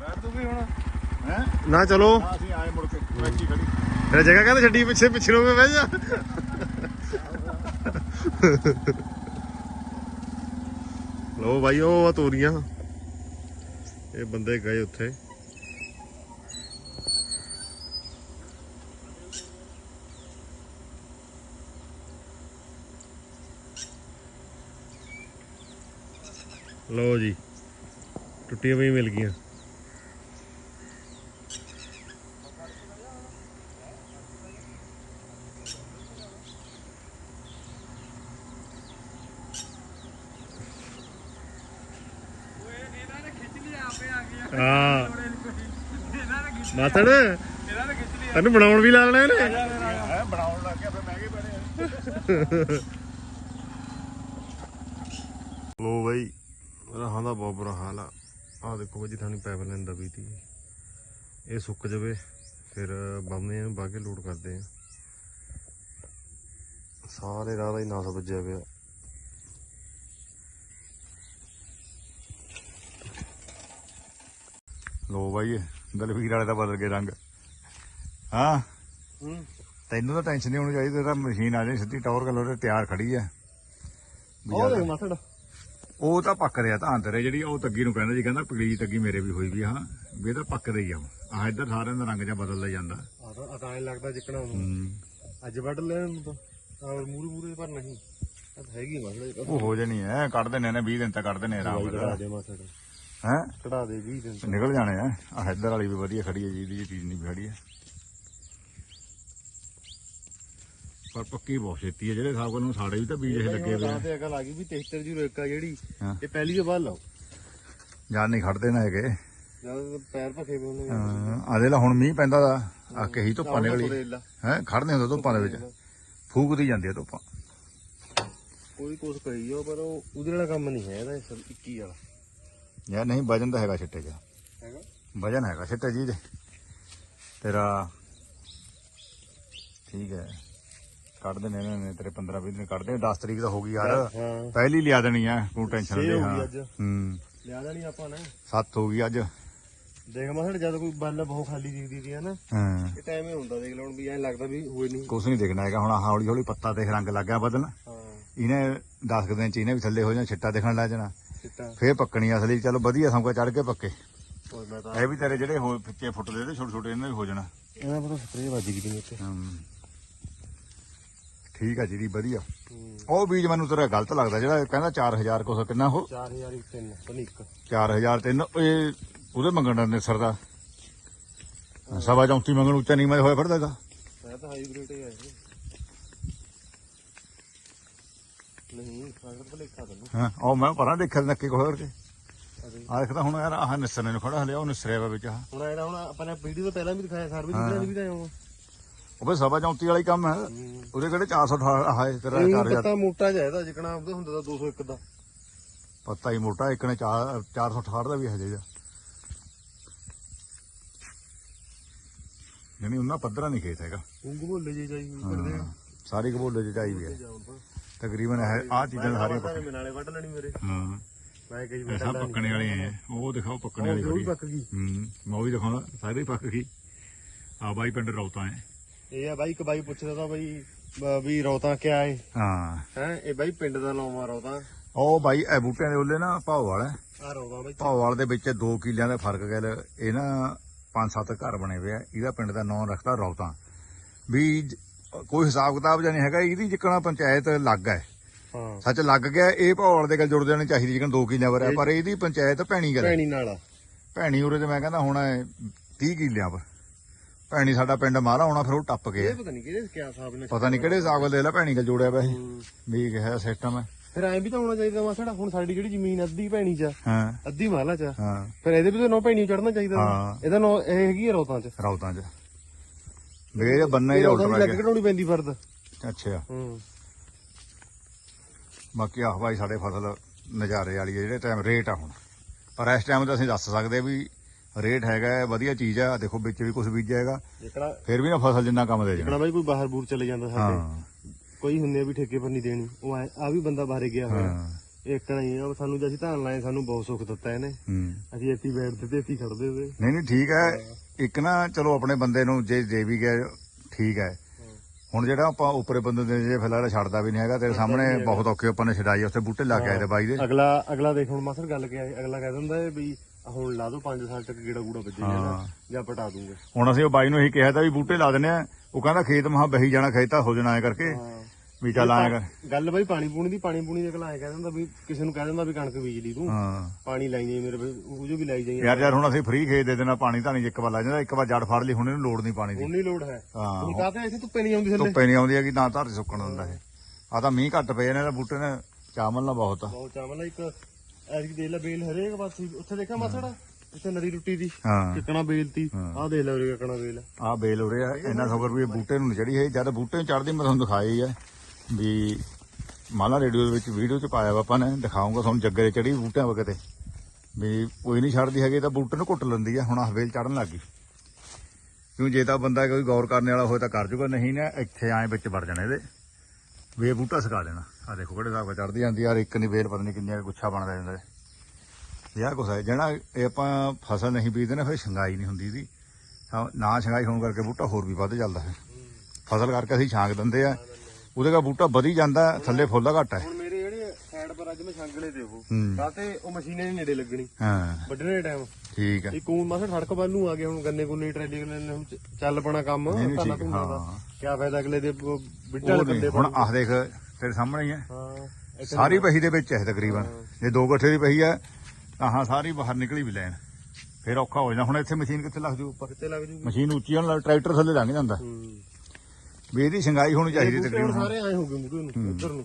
ਬੈਠ ਤੂੰ ਵੀ ਹੁਣ। ਹੈ? ਨਾ ਚਲੋ। ਹਾਂ ਅਸੀਂ ਆਏ ਮੁੜ ਕੇ। ਬੈਠੀ ਖੜੀ। ਇਹ ਜਗ੍ਹਾ ਕਹਿੰਦਾ ਛੱਡੀ ਪਿੱਛੇ ਪਿੱਛੇ ਨੂੰ ਮੈਂ ਬਹਿ ਜਾ। ਲੋ ਭਾਈ ਉਹ ਆ ਤੋਰੀਆਂ। ਇਹ ਬੰਦੇ ਗਏ ਉੱਥੇ। ਲੋ ਜੀ, ਟੁੱਟੀਆਂ ਵੀ ਮਿਲ ਗਈਆਂ। ਮਾਸੜ। ਤੈਨੂੰ ਬਣਾਉਣ ਵੀ ਲਾ ਲੈਣਾ ਇਹਨੇ। ਬਣਾਉਣ ਲੱਗ ਗਿਆ ਫਿਰ ਮਹਿੰਗੇ ਬਣੇ ਲੋ ਬਾਈ, ਰਹਾਂ ਦਾ ਬਹੁਤ ਬੁਰਾ ਹਾਲ ਆ। ਆ ਦੇਖੋ ਜੀ ਥਾਣੀ ਪਾਈਪ ਲਾਈਨ ਦਾ ਤੀ। ਇਹ ਸੁੱਕ ਜਾਵੇ, ਫਿਰ ਬੰਦੇ ਇਹਨੂੰ ਬਾਗੇ ਲੋਡ ਕਰਦੇ ਆ। ਸਾਰੇ ਰਾਹ ਦਾ ਹੀ ਨਾਸ ਵੱਜਿਆ ਪਿਆ। ਲੋ ਬਾਈ ਦਲਵੀਰ ਵਾਲੇ ਦਾ ਬਦਲ ਗਏ ਰੰਗ। ਹਾਂ। ਹੂੰ। ਤੈਨੂੰ ਤਾਂ ਟੈਨਸ਼ਨ ਨਹੀਂ ਹੋਣੀ ਚਾਹੀਦੀ ਤਾਂ ਮਸ਼ੀਨ ਆ ਜਾਏ ਸਿੱਧੀ ਟਾਵਰ ਕਲਰ ਤੇ ਤਿਆਰ ਖੜੀ ਆ। ਉਹ ਜ਼ਿਆਦਾ- ਦੇਖ ਮਾਸੜ। ਉਹ ਤਾਂ ਪੱਕ ਰਿਹਾ ਤਾਂ ਤੇਰੇ ਜਿਹੜੀ ਉਹ ਤੱਗੀ ਨੂੰ ਕਹਿੰਦਾ ਜੀ ਕਹਿੰਦਾ ਪੀਲੀ ਤੱਗੀ ਮੇਰੇ ਵੀ ਹੋਈ ਵੀ ਹਾਂ। ਵੀ ਇਹ ਤਾਂ ਪੱਕਦਾ ਹੀ ਆ ਆ ਇੱਧਰ ਸਾਰਿਆਂ ਦਾ ਰੰਗ ਜਿਹਾ ਬਦਲਦਾ ਜਾਂਦਾ। ਆ ਤਾਂ ਆ ਤਾਂ ਐਂ ਲੱਗਦਾ ਜਿੱਕਣਾ ਉਹਨੂੰ ਹੂੰ। ਅੱਜ ਵੱਢ ਲੈਣ ਨੂੰ ਤਾਂ। ਔਰ ਮੂਰੇ ਮੂਰੇ ਪਰ ਨਹੀਂ। ਹੈਗੀ ਮਾਸੜ। ਉਹ ਹੋ ਜਾਣੀ ਐ ਕੱਢ ਦਿੰਦੇ ਨੇ 20 ਦਿਨ ਤੱਕ ਕੱਢ ਨੇ ਆਰਾਮ ਨਾਲ। ਹੈ? ਕਢਾ ਦੇ 20 ਦਿਨ ਨਿਕਲ ਜਾਣੇ ਆ। ਆ ਇੱਧਰ ਵਾਲੀ ਵੀ ਵਧੀਆ ਖੜੀ ਹੈ ਜੀ ਇਹਦੀ ਚੀਜ਼ ਨਹੀਂ ਖੜੀ ਹੈ। ਪਰ ਪੱਕੀ ਬਹੁਤ ਛੇਤੀ ਹੈ ਜਿਹੜੇ ਹਿਸਾਬ ਨੂੰ ਸਾਡੇ ਵੀ ਤਾਂ ਬੀਜ ਇਹ ਲੱਗੇ ਹੋਏ ਆ। ਤੇ ਅਕਲ ਆ ਗਈ ਵੀ 7301 ਆ ਜਿਹੜੀ ਹਾਂ। ਇਹ ਪਹਿਲੀ ਤੋਂ ਬਾਅਦ ਲਾਓ। ਜਾਨ ਨਹੀਂ ਖੜਦੇ ਨਾ ਹੈਗੇ। ਜਦ ਪੈਰ ਭਖੇ ਪਏ ਉਹਨੇ ਆ। ਦੇ ਲਾ ਹੁਣ ਮੀਂਹ ਪੈਂਦਾ ਦਾ ਆ ਕਹੀ ਧੁੱਪਾਂ ਨਿਕਲੀ। ਹੈ ਖੜਦੇ ਹੁੰਦੇ ਧੁੱਪਾਂ ਦੇ ਵਿੱਚ। ਫੂਕਦੀ ਜਾਂਦੀ ਆ ਧੁੱਪਾਂ। ਕੋਈ ਕੁਛ ਕਹੀ ਜਾਓ ਪਰ ਉਹ ਉਹਦੇ ਵਾਲਾ ਕੰਮ ਨਹੀਂ ਹੈ ਇਹਦਾ ਇਹ ਸਭ 21 ਵਾਲਾ। ਯਾਰ ਨਹੀਂ ਵਜਨ ਤਾਂ ਹੈਗਾ ਛਿੱਟੇ 'ਚ ਹੈਗਾ? ਵਜਨ ਹੈਗਾ ਛਿੱਟੇ ਜੀ। ਦੇ ਤੇਰਾ ਠੀਕ ਹੈ। ਕੱਢਦੇ ਨੇ ਇਹਨਾਂ ਨੇ ਤੇਰੇ 15 20 ਦਿਨ ਕੱਢਦੇ 10 ਤਰੀਕ ਤਾਂ ਹੋ ਗਈ ਯਾਰ। ਹਾਂ। ਪਹਿਲੀ ਲਿਆ ਦੇਣੀ ਆ ਕੋਈ ਟੈਨਸ਼ਨ ਛੇ ਨਹੀਂ ਹੋ ਗਈ ਹਾਂ। ਅੱਜ। ਹੂੰ। ਲਿਆ ਦੇਣੀ ਆਪਾਂ ਨੇ। 7 ਹੋ ਗਈ ਅੱਜ। ਦੇਖ ਮਸੜ ਜਦ ਕੋਈ ਬੱਲ ਬਹੁਤ ਖਾਲੀ ਦਿਖਦੀ ਸੀ ਹਨਾ? ਹਾਂ। ਇਹ ਟਾਈਮ ਹੀ ਹੁੰਦਾ ਦੇਖ ਲਓ ਵੀ ਐਂ ਲੱਗਦਾ ਵੀ ਹੋਏ ਨਹੀਂ। ਕੁਛ ਨਹੀਂ ਦੇਖਣਾ ਹੈਗਾ। ਹੁਣ ਹੌਲੀ ਹੌਲੀ ਪੱਤਾ ਦੇਖ ਰੰਗ ਲੱਗ ਗਿਆ ਬਦਲਣ ਹਾਂ। ਇਹਨੇ 10 ਕੁ ਦਿਨ ਚ ਇਹਨੇ ਵੀ ਥੱਲੇ ਹੋ ਜਾਣਾ ਛਿੱਟਾ ਦੇਖਣ ਲੱਗ ਜਾਣਾ। ਚਿੱਟਾ ਫੇਰ ਪੱਕਣੀ ਅਸਲੀ ਚਲੋ ਵਧੀਆ ਸਮਕਾ ਚੜ ਕੇ ਪੱਕੇ। ਹੋਰ ਮੈਂ ਤਾਂ ਇਹ ਵੀ ਤੇਰੇ ਜਿਹੜੇ ਹੋ ਪਿੱਛੇ ਫੁੱਟਦੇ ਤੇ ਛੋਟੇ ਛੋਟੇ ਇਹਨਾਂ ਵੀ ਹੋ ਜਾਣਾ। ਇਹਨਾਂ ਪਤਾ ਸਪਰੇ ਵੱਜ ਗਈ ਤੇ ਹਮ। ਠੀਕ ਆ ਜਿਹੜੀ ਵਧੀਆ। ਉਹ ਬੀਜ ਮੈਨੂੰ ਤੇਰਾ ਗਲਤ ਲੱਗਦਾ ਜਿਹੜਾ ਕਹਿੰਦਾ 4000 ਕੁਛ ਕਿੰਨਾ ਉਹ 4000 ਇੱਕ ਤਿੰਨ ਪਨੀ ਇੱਕ। 4000 ਤਿੰਨ ਇਹ ਉਹਦੇ ਮੰਗਣ ਦਾ ਨਿਸਰ ਦਾ। ਸਵਾ ਚੌਂਤੀ ਮੰਗਣ ਉੱਚਾ ਨਹੀਂ ਮੈਂ ਹੋਇਆ ਫਿਰਦਾਗਾ ਮੈਂ ਤਾਂ ਹਾਈਬ੍ਰਿਡ ਹੀ ਆ ਇਹ ਨਹੀਂ ਸਾਗਰ ਭਲੇਖਾ ਤੈਨੂੰ ਹਾਂ ਉਹ ਮੈਂ ਪਰਾਂ ਦੇਖਿਆ ਨੱਕੇ ਕੋਲ ਹੋਰ ਕੇ। ਆ ਦੇਖਦਾ ਹੁਣ ਯਾਰ ਆਹ ਨਿਸਰ ਨੂੰ ਖੜਾ ਹਲਿਆ ਉਹ ਨਿਸਰਿਆ ਵਾ ਵਿੱਚ ਆਹ। ਹੁਣ ਇਹਦਾ ਹੁਣ ਆਪਾਂ ਨੇ ਵੀਡੀਓ ਤੋਂ ਪਹਿਲਾਂ ਵੀ ਦਿਖਾਇਆ ਵੀਡੀਓ ਵੀ ਤਾਂ ਆਇਆ ਉਹ ਵੀ ਸਵਾ ਚੌਂਤੀ ਵਾਲਾ ਕੰਮ ਹੈ। ਉਹਦੇ ਕਿਹੜੇ 400 ਆਏ ਤੇਰਾ 4000 ਪਤਾ ਮੋਟਾ ਜਿਹਾ ਇਹਦਾ ਜਿਕਣਾ ਉਹਦਾ ਹੁੰਦਾ ਤਾਂ 201 ਦਾ। ਪੱਤਾ ਹੀ ਮੋਟਾ ਇੱਕ ਨੇ 468 ਦਾ ਵੀ ਹਜੇ ਜਾ ਯਾਨੀ ਉਹਨਾਂ ਪੱਧਰਾ ਨਹੀਂ ਖੇਤ ਹੈਗਾ। ਉਂਗ ਭੋਲੇ ਜੇ ਜਾਈ ਕਰਦੇ ਹਾਂ, ਸਾਰੀ ਕਬੋਲੇ ਚ ਚਾਈ ਵੀ ਹੈ ਤਕਰੀਬਨ ਆਹ ਚੀਜ਼ਾਂ ਸਾਰੀਆਂ ਪੱਕ- ਮੈਂ ਨਾਲੇ ਵੱਢ ਲੈਣੀ ਮੇਰੇ। ਹਾਂ। ਮੈਂ ਕਹੀ ਇਹ ਸਭ ਪੱਕਣੇ ਵਾਲੇ ਆ। ਉਹ ਦਿਖਾਓ ਪੱਕਣੇ ਵਾਲੀ ਉਹ ਵੀ ਪੱਕ ਗਈ ਹੂੰ ਮੈਂ ਉਹ ਵੀ ਦਿਖਾਉਣਾ ਸਾਰੇ ਪੱਕ ਗਈ। ਆ ਬਾਈ ਪਿੰਡ ਰੌਤਾ ਹੈ ਇਹ ਆ ਬਾਈ ਇੱਕ ਬਾਈ ਪੁੱਛਦਾ ਤਾਂ ਬਾਈ ਬ- ਵੀ ਰੌਤਾ ਕਿਆ ਏ? ਹਾਂ। ਹੈ ਇਹ ਬਾਈ ਪਿੰਡ ਦਾ ਨਾਮ ਆ ਰੌਤਾ। ਉਹ ਬਾਈ ਇਹ ਬੂਟਿਆਂ ਦੇ ਉੱਲੇ ਨਾ ਭਾਉ ਵਾਲਾ ਆ ਰੌਤਾ ਬਾਈ। ਭਾਉਵਾਲ ਦੇ ਵਿੱਚ 2 ਕਿੱਲਿਆਂ ਦਾ ਫ਼ਰਕ ਗੱਲ ਇਹ ਨਾ ਪੰਜ ਸੱਤ ਘਰ ਬਣੇ ਹੋਏ ਆ। ਇਹਦਾ ਪਿੰਡ ਦਾ ਨਾਮ ਰੱਖਤਾ ਰੌਤਾ। ਵੀ ਜ- ਕੋਈ ਹਿਸਾਬ ਕਿਤਾਬ ਜਾਂ ਨਹੀਂ ਹੈਗਾ ਇਹਦੀ ਜਿੱਕਣਾ ਪੰਚਾਇਤ ਲੱਗ ਹੈ। ਹਾਂ। ਸੱਚ ਲੱਗ ਗਿਆ ਇਹ ਭਾਉਵਾਲ ਦੇ ਗੱਲ ਜੁੜ ਜਾਣੀ ਚਾਹੀਦੀ ਜਿਕਣ 2 ਕਿੱਲਿਆਂ ਪਰ ਹੈ ਪਰ ਇਹਦੀ ਪੰਚਾਇਤ ਭੈਣੀ ਗੱਲ। ਭੈਣੀ ਨਾਲ ਭੈਣੀ ਉਰੇ ਤੇ ਮੈਂ ਕਹਿੰਦਾ ਹੁਣ 30 ਕਿੱਲਿਆਂ ਪਰ ਭੈਣੀ ਸਾਡਾ ਪਿੰਡ ਮਾਰਾ ਹੋਣਾ ਫਿਰ ਉਹ ਟੱਪ ਇਹ ਗਿਆ ਪਤਾ ਨਹੀਂ ਕਿਹਦੇ ਕਿਆ ਹਿਸਾਬ ਨੇ ਪਤਾ ਨਹੀਂ ਕਿਹੜੇ ਹਿਸਾਬ ਨਾਲ ਦੇ ਲੈ ਭੈਣੀ ਗੱਲ ਜੋੜਿਆ ਹੂੰ। ਵੀ ਇਹ। ਹੈ। ਸਿਸਟਮ ਹੈ। ਫਿਰ ਐਂ ਵੀ ਤਾਂ ਹੋਣਾ ਚਾਹੀਦਾ ਮਾਸੜਾ ਹੁਣ ਸਾਡੀ ਜਿਹੜੀ ਜ਼ਮੀਨ ਅੱਧੀ ਭੈਣੀ ਚ ਹਾਂ। ਅੱਧੀ ਮਾਲਾ ਚ। ਹਾਂ। ਫਿਰ ਇਹਦੇ ਵੀ ਤਾਂ ਨੌ ਭੈਣੀ ਚੜਨਾ ਚਾਹੀਦਾ ਹਾਂ। ਇਹਦਾ ਨੌ ਇਹ ਹੈਗੀ ਰੌਤਾਂ ਚ। ਰੌਤਾਂ 'ਚ। ਵੇਰ ਬੰਨਾ ਹੀ ਦੀ ਪੈ ਲੱਗ ਘਟਾਉਣੀ ਪੈਂਦੀ ਫਰਦ। ਗਿਆ ਅੱਛਾ। ਹੂੰ। ਬਾਕੀ ਆਹ ਭਾਈ ਸਾਡੇ ਫਸਲ ਨਜ਼ਾਰੇ ਵਾਲੀ ਹੈ ਜਿਹੜੇ ਟਾਈਮ ਰੇਟ ਆ ਹੁਣ। ਪਰ ਇਸ ਟਾਈਮ ਤਾਂ ਅਸੀਂ ਦੱਸ ਸਕਦੇ ਵੀ ਰੇਟ ਹੈਗਾ ਹੈ, ਵਧੀਆ ਚੀਜ਼ ਆ। ਦੇਖੋ ਵਿੱਚ ਵੀ ਕੁਝ ਬੀਜਿਆ ਹੈਗਾ ਫਿਰ ਵੀ ਨਾ ਫਸਲ ਜਿੰਨਾ ਕੰਮ ਦੇ ਜਾਣਾ। ਬਾਈ ਕੋਈ ਬਾਹਰ ਬੂਰ ਚਲੇ ਜਾਂਦਾ ਸਾਡੇ। ਹਾਂ। ਕੋਈ ਹੁੰਦੇ ਆ ਵੀ ਠੇਕੇ ਪਰ ਨਹੀਂ ਦੇਣੀ। ਉਹ ਆ ਵੀ ਬੰਦਾ ਬਾਹਰੇ ਗਿਆ ਹੋਇਆ। ਹਾਂ। ਇਹ ਇਕਣਾ ਹੀ ਆ ਸਾਨੂੰ ਜੇ ਅਸੀਂ ਧਾਨ ਲਾਏ ਸਾਨੂੰ ਬਹੁਤ ਸੁੱਖ ਦਿੱਤਾ ਇਹਨੇ। ਹੂੰ। ਅਸੀਂ ਇੱਥੇ ਬੈਠਦੇ ਤੇ ਇੱਥੇ ਖੜਦੇ ਹੋਏ ਨਹੀਂ ਨਹੀਂ ਠੀਕ ਹੈ। ਇੱਕ ਨਾ ਚਲੋ ਆਪਣੇ ਬੰਦੇ ਨੂੰ ਜੇ ਦੇ ਵੀ ਗਏ ਠੀਕ ਹੈ। ਹੁਣ ਜਿਹੜਾ ਆਪਾਂ ਉੱਪਰੇ ਬੰਦੇ ਦੇ ਜੇ ਫਿਲਹਾਲ ਛੱਡਦਾ ਵੀ ਨਹੀਂ ਹੈਗਾ ਤੇਰੇ ਸਾਹਮਣੇ ਬਹੁਤ ਔਖੇ ਆਪਾਂ ਨੇ ਛਡਾਈ ਉੱਥੇ ਬੂਟੇ ਲਾ ਕੇ ਆਏ ਤੇ ਬਾਈ ਦੇ। ਅਗਲਾ ਅਗਲਾ ਦੇਖ ਹੁਣ ਮਾਸਰ ਗੱਲ ਕਿਹਾ ਅਗਲਾ ਕਹਿ ਦਿੰਦਾ ਹੈ ਵੀ ਹੁਣ ਲਾ ਦੋ 5 ਸਾਲ ਤੱਕ ਗੇੜਾ ਗੂੜਾ ਵੱਜੇ ਜਾਣਾ ਜਾਂ ਪਟਾ ਦੂੰਗੇ। ਹੁਣ ਅਸੀਂ ਉਹ ਬਾਈ ਨੂੰ ਇਹੀ ਕਿਹਾ ਤਾਂ ਵੀ ਬੂਟੇ ਲਾ ਦਿੰਨੇ ਆ। ਉਹ ਕਹਿੰਦਾ ਖੇਤ ਮਹਾ ਬਹੀ ਜਾਣਾ ਖੇਤਾ ਹੋ ਜਾਣਾ ਐ ਕਰਕੇ। ਹਾਂ ਵੀ ਚੱਲ ਆਇਆ ਕਰ। ਗੱਲ ਬਾਈ ਪਾਣੀ ਪੂਣੀ ਦੀ ਪਾਣੀ ਪੂਣੀ ਦੇ ਐ ਕਹਿ ਦਿੰਦਾ ਵੀ ਕਿਸੇ ਨੂੰ ਕਹਿ ਦਿੰਦਾ ਵੀ ਕਣਕ ਬੀਜ ਲਈ ਤੂੰ। ਹਾਂ। ਪਾਣੀ ਲਾਈ ਜਾਈ ਮੇਰੇ ਉਹ ਜੋ ਵੀ ਲਾਈ ਜਾਈ। ਯਾਰ ਯਾਰ ਹੁਣ ਅਸੀਂ ਫ੍ਰੀ ਖੇਤ ਦੇ ਦੇਣਾ ਪਾਣੀ ਧਾਣੀ ਇੱਕ ਵਾਰ ਲਾ ਜਾਂਦਾ ਇੱਕ ਵਾਰ ਜੜ ਫੜ ਲਈ ਹੁਣ ਇਹਨੂੰ ਲੋੜ ਨਹੀਂ ਪਾਣੀ ਦੀ। ਉਨੀ ਲੋੜ ਹੈ। ਹਾਂ। ਹੁਣ ਕਾਹਤੇ ਇੱਥੇ ਧੁੱਪੇ ਨਹੀਂ ਆਉਂਦੀ ਥੱਲੇ। ਧੁੱਪੇ ਨਹੀਂ ਆਉਂਦੀ ਹੈਗੀ ਨਾ ਧਰਤੀ ਸੁੱਕਣ ਦਿੰਦਾ ਇਹ। ਆ ਤਾਂ ਮੀਂਹ ਘੱਟ ਪਏ ਨੇ ਤਾਂ ਬੂਟੇ ਨੇ ਚਾਵਲ ਨਾ ਬਹੁਤ ਆ। ਬਹੁਤ ਚਾਵਲ ਇੱਕ ਐਸੀ ਦੇ ਲੈ ਬੇਲ ਹਰੇਕ ਪਾਸੇ ਉੱਥੇ ਦੇਖਿਆ ਮਾਸੜਾ? ਇੱਥੇ ਨਦੀ ਟੁੱਟੀ ਦੀ ਹਾਂ। ਕਿਕਣਾ ਬੇਲਤੀ ਆਹ ਦੇਖ ਲੈ ਉਰੇ ਕਿਕਣਾ ਬੇਲ ਆ। ਬੇਲ ਉਰੇ ਆ ਇੰਨਾ ਸ਼ੁਕਰ ਵੀ ਬੂਟੇ ਨੂੰ ਨੀ ਚੜੀ ਹੈ ਜਦ ਬੂਟੇ ਨੂੰ ਚੜਦੀ ਮੈਂ ਤੁਹਾਨੂੰ ਦਿਖਾਈ ਹੈ ਵੀ ਮਾਲਾ ਰੇਡੀਓ ਦੇ ਵਿੱਚ ਵੀਡੀਓ ਚ ਪਾਇਆ ਵਾ ਆਪਾਂ ਨੇ, ਦਿਖਾਉਂਗਾ ਤੁਹਾਨੂੰ ਜੱਗੇ ਦੇ ਚੜੀ ਬੂਟਿਆਂ ਵਗੇ ਤੇ ਵੀ ਕੋਈ ਨਹੀਂ ਛੱਡਦੀ ਹੈਗੀ ਤਾਂ ਬੂਟੇ ਨੂੰ ਘੁੱਟ ਲੈਂਦੀ ਆ, ਹੁਣ ਆਹ ਵੇਲ ਚੜਨ ਲੱਗ ਗਈ। ਕਿਉਂ ਜੇ ਤਾਂ ਬੰਦਾ ਕੋਈ ਗੌਰ ਕਰਨ ਵਾਲਾ ਹੋਏ ਤਾਂ ਕਰ ਜੂਗਾ, ਨਹੀਂ ਨਾ ਇੱਥੇ ਆਏ ਵਿੱਚ ਵੜ ਜਾਣਾ ਇਹਦੇ। ਵੇ ਬੂਟਾ ਸਕਾ ਦੇਣਾ। ਆ ਦੇਖੋ ਕਿਹੜੇ ਹਿਸਾਬ ਨਾਲ ਚੜਦੀ ਜਾਂਦੀ ਯਾਰ ਇੱਕ ਨਹੀਂ ਵੇਲ ਪਤਾ ਨਹੀਂ ਕਿੰਨੀਆਂ ਗੁੱਛਾ ਬਣਦਾ ਜਾਂਦਾ ਯਾਰ ਕੁਛ ਹੈ, ਜਿਹੜਾ ਇਹ ਆਪਾਂ ਫਸਲ ਨਹੀਂ ਬੀਜਦੇ ਨਾ, ਫਿਰ ਛੰਗਾਈ ਨਹੀਂ ਹੁੰਦੀ ਇਹਦੀ। ਤਾਂ ਨਾ ਛੰਗਾਈ ਹੋਣ ਕਰਕੇ ਬੂਟਾ ਹੋਰ ਵੀ ਵੱਧ ਜਾਂਦਾ ਫਿਰ ਫਸਲ ਕਰਕੇ ਅਸੀਂ ਛਾਂਕ ਦਿੰਦੇ ਆ ਉਹਦੇ ਦਾ ਬੂਟਾ ਵਧੀ ਜਾਂਦਾ ਥੱਲੇ ਫੁੱਲ ਘੱਟ ਹੈ। ਹੁਣ ਮੇਰੇ ਜਿਹੜੇ ਸਾਈਡ ਪਰ ਅੱਜ ਮੈਂ ਛਾਂਗਣੇ ਤੇ ਉਹ ਹੂੰ। ਕਾਤੇ ਉਹ ਮਸ਼ੀਨੇ ਨਹੀਂ ਨੇੜੇ ਲੱਗਣੀ। ਹਾਂ। ਵੱਢਣੇ ਟਾਈਮ ਠੀਕ ਹੈ। ਇਹ ਕੂਨ ਮਾਸਾ ਸੜਕ ਵੱਲ ਨੂੰ ਆ ਗਿਆ ਹੁਣ ਗੰਨੇ ਗੁੰਨੇ ਟਰੈਲੀ ਗੰਨੇ ਨੂੰ ਚ- ਚੱਲ ਪਣਾ ਕੰਮ ਨਹੀਂ, ਨਹੀਂ, ਧਾਨਾਂ ਠੀਕ, ਧੂਨਾਂ ਦਾ। ਹਾਂ। ਕੀ ਫਾਇਦਾ ਅਗਲੇ ਦੇ ਉਹ ਬਿੱਟਲ ਨਹੀਂ, ਕੰਦੇ ਹੁਣ ਆਹ ਦੇਖ ਤੇਰੇ ਸਾਹਮਣੇ ਹੀ ਹੈ। ਹਾਂ ਸਾਰੀ ਪਹੀ ਦੇ ਵਿੱਚ ਹੈ ਤਕਰੀਬਨ। ਜੇ ਦੋ ਗੱਠੇ ਦੀ ਪਹੀ ਹੈ ਤਾਂ ਹਾਂ ਸਾਰੀ ਬਾਹਰ ਨਿਕਲੀ ਵੀ ਲੈਣ। ਫਿਰ ਔਖਾ ਹੋ ਜਾਂਦਾ। ਹੁਣ ਇੱਥੇ ਮਸ਼ੀਨ ਕਿੱਥੇ ਲੱਗ ਜੂ ਉੱਪਰ? ਕਿੱਥੇ ਲੱਗ ਜੂਗੀ ਮਸ਼ੀਨ ਉੱਚੀ ਨਾਲ ਟਰੈਕਟਰ ਥੱਲੇ ਲੰਘ ਜਾਂਦਾ। ਹੂੰ। ਵੀ ਇਹਦੀ ਛੰਗਾਈ ਹੋਣੀ ਚਾਹੀਦੀ ਤਕਰੀਬਨ ਸਾਰੇ ਆਏ ਹੋ ਗਏ ਮੂਹਰੇ ਨੂੰ ਉੱਧਰ ਨੂੰ।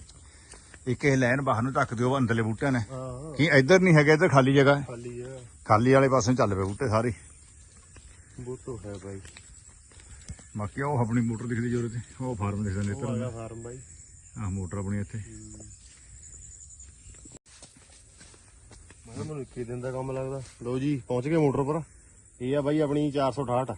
ਇੱਕ ਇਹ ਲਾਈਨ ਬਾਹਰ ਨੂੰ ਧੱਕ ਦਿਓ ਅੰਦਰਲੇ ਬੂਟਿਆਂ ਨੇ। ਹਾਂ ਕੀ ਇੱਧਰ ਨਹੀਂ ਹੈਗਾ ਇੱਧਰ ਖਾਲੀ ਜਗ੍ਹਾ ਹੈ। ਖਾਲੀ ਆ। ਖਾਲੀ ਵਾਲੇ ਪਾਸੇ ਚੱਲ ਪਏ ਬੂਟੇ ਸਾਰੇ। ਬੂਟੋ ਹੈ ਬਾਈ। ਬਾਕੀ ਉਹ ਆਪਣੀ ਮੋਟਰ ਦਿਖਦੀ ਜੋਰੇ ਤੇ ਉਹ ਫਾਰਮ ਦਿਖਦਾ ਨੇ ਉਹ ਇੱਧਰ ਗਿਆ ਫਾਰਮ ਬਾਈ। ਆਹ ਮੋਟਰ ਆਪਣੀ ਇੱਥੇ। ਮੈਨੂੰ ਇੱਕੇ ਦਿਨ ਦਾ ਕੰਮ ਲੱਗਦਾ। ਲੋ ਜੀ ਪਹੁੰਚ ਗਏ ਮੋਟਰ ਪਰ। ਇਹ ਆ ਬਾਈ ਆਪਣੀ 468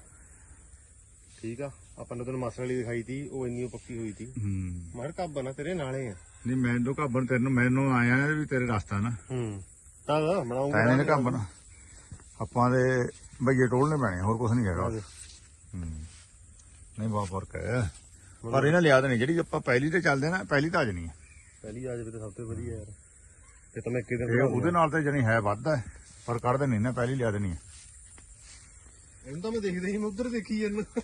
ਠੀਕ ਆ। ਆਪਾਂ ਨੇ ਤੈਨੂੰ ਮਾਸਰ ਵਾਲੀ ਦਿਖਾਈ ਤੀ ਉਹ ਇੰਨੀ ਓ ਪੱਕੀ ਹੋਈ ਤੀ। ਹੂੰ। ਮਰ ਕੱਬ ਨਾ ਤੇਰੇ ਨਾਲੇ ਆ। ਨਹੀਂ ਮੈਨੂੰ ਕਾਬਨ ਤੈਨੂੰ ਮੈਨੂੰ ਆਇਆ ਵੀ ਤੇਰੇ ਰਸਤਾ ਨਾ। ਹੂੰ। ਤਾਂ ਬਣਾਉਂਗਾ। ਤੈਨੂੰ ਕਾਬਨ ਆਪਾਂ ਦੇ ਬਈਏ ਟੋਲਨੇ ਪੈਣੇ ਹੋਰ ਕੁਝ ਨਹੀਂ ਹੈਗਾ। ਹੂੰ। ਨਹੀਂ ਬਹੁਤ ਫ਼ਰਕ ਹੈ। ਪਰ ਇਹਨਾਂ ਲਿਆ ਦੇਣੀ ਜਿਹੜੀ ਆਪਾਂ ਪਹਿਲੀ ਤੇ ਚੱਲਦੇ ਨਾ ਪਹਿਲੀ ਤਾਂ ਅਜਣੀ ਹੈ ਪਹਿਲੀ ਆ ਜਾਵੇ ਤਾਂ ਸਭ ਤੋਂ ਵਧੀਆ ਯਾਰ। ਤੇ ਤਾਂ ਮੈਂ ਇੱਕੇ ਦਿਨ ਉਹਦੇ ਨਾਲ ਤੇ ਜਣੀ ਹੈ ਵੱਧ ਹੈ ਪਰ ਕੱਢਦੇ ਨਹੀਂ ਨਾ ਪਹਿਲੀ ਲਿਆ ਦੇਣੀ ਹੈ ਇਹਨੂੰ ਤਾਂ ਮੈਂ ਦੇਖਦੇ ਸੀ ਮੈਂ ਉਧਰ ਦੇਖੀ ਜਾਂਦਾ।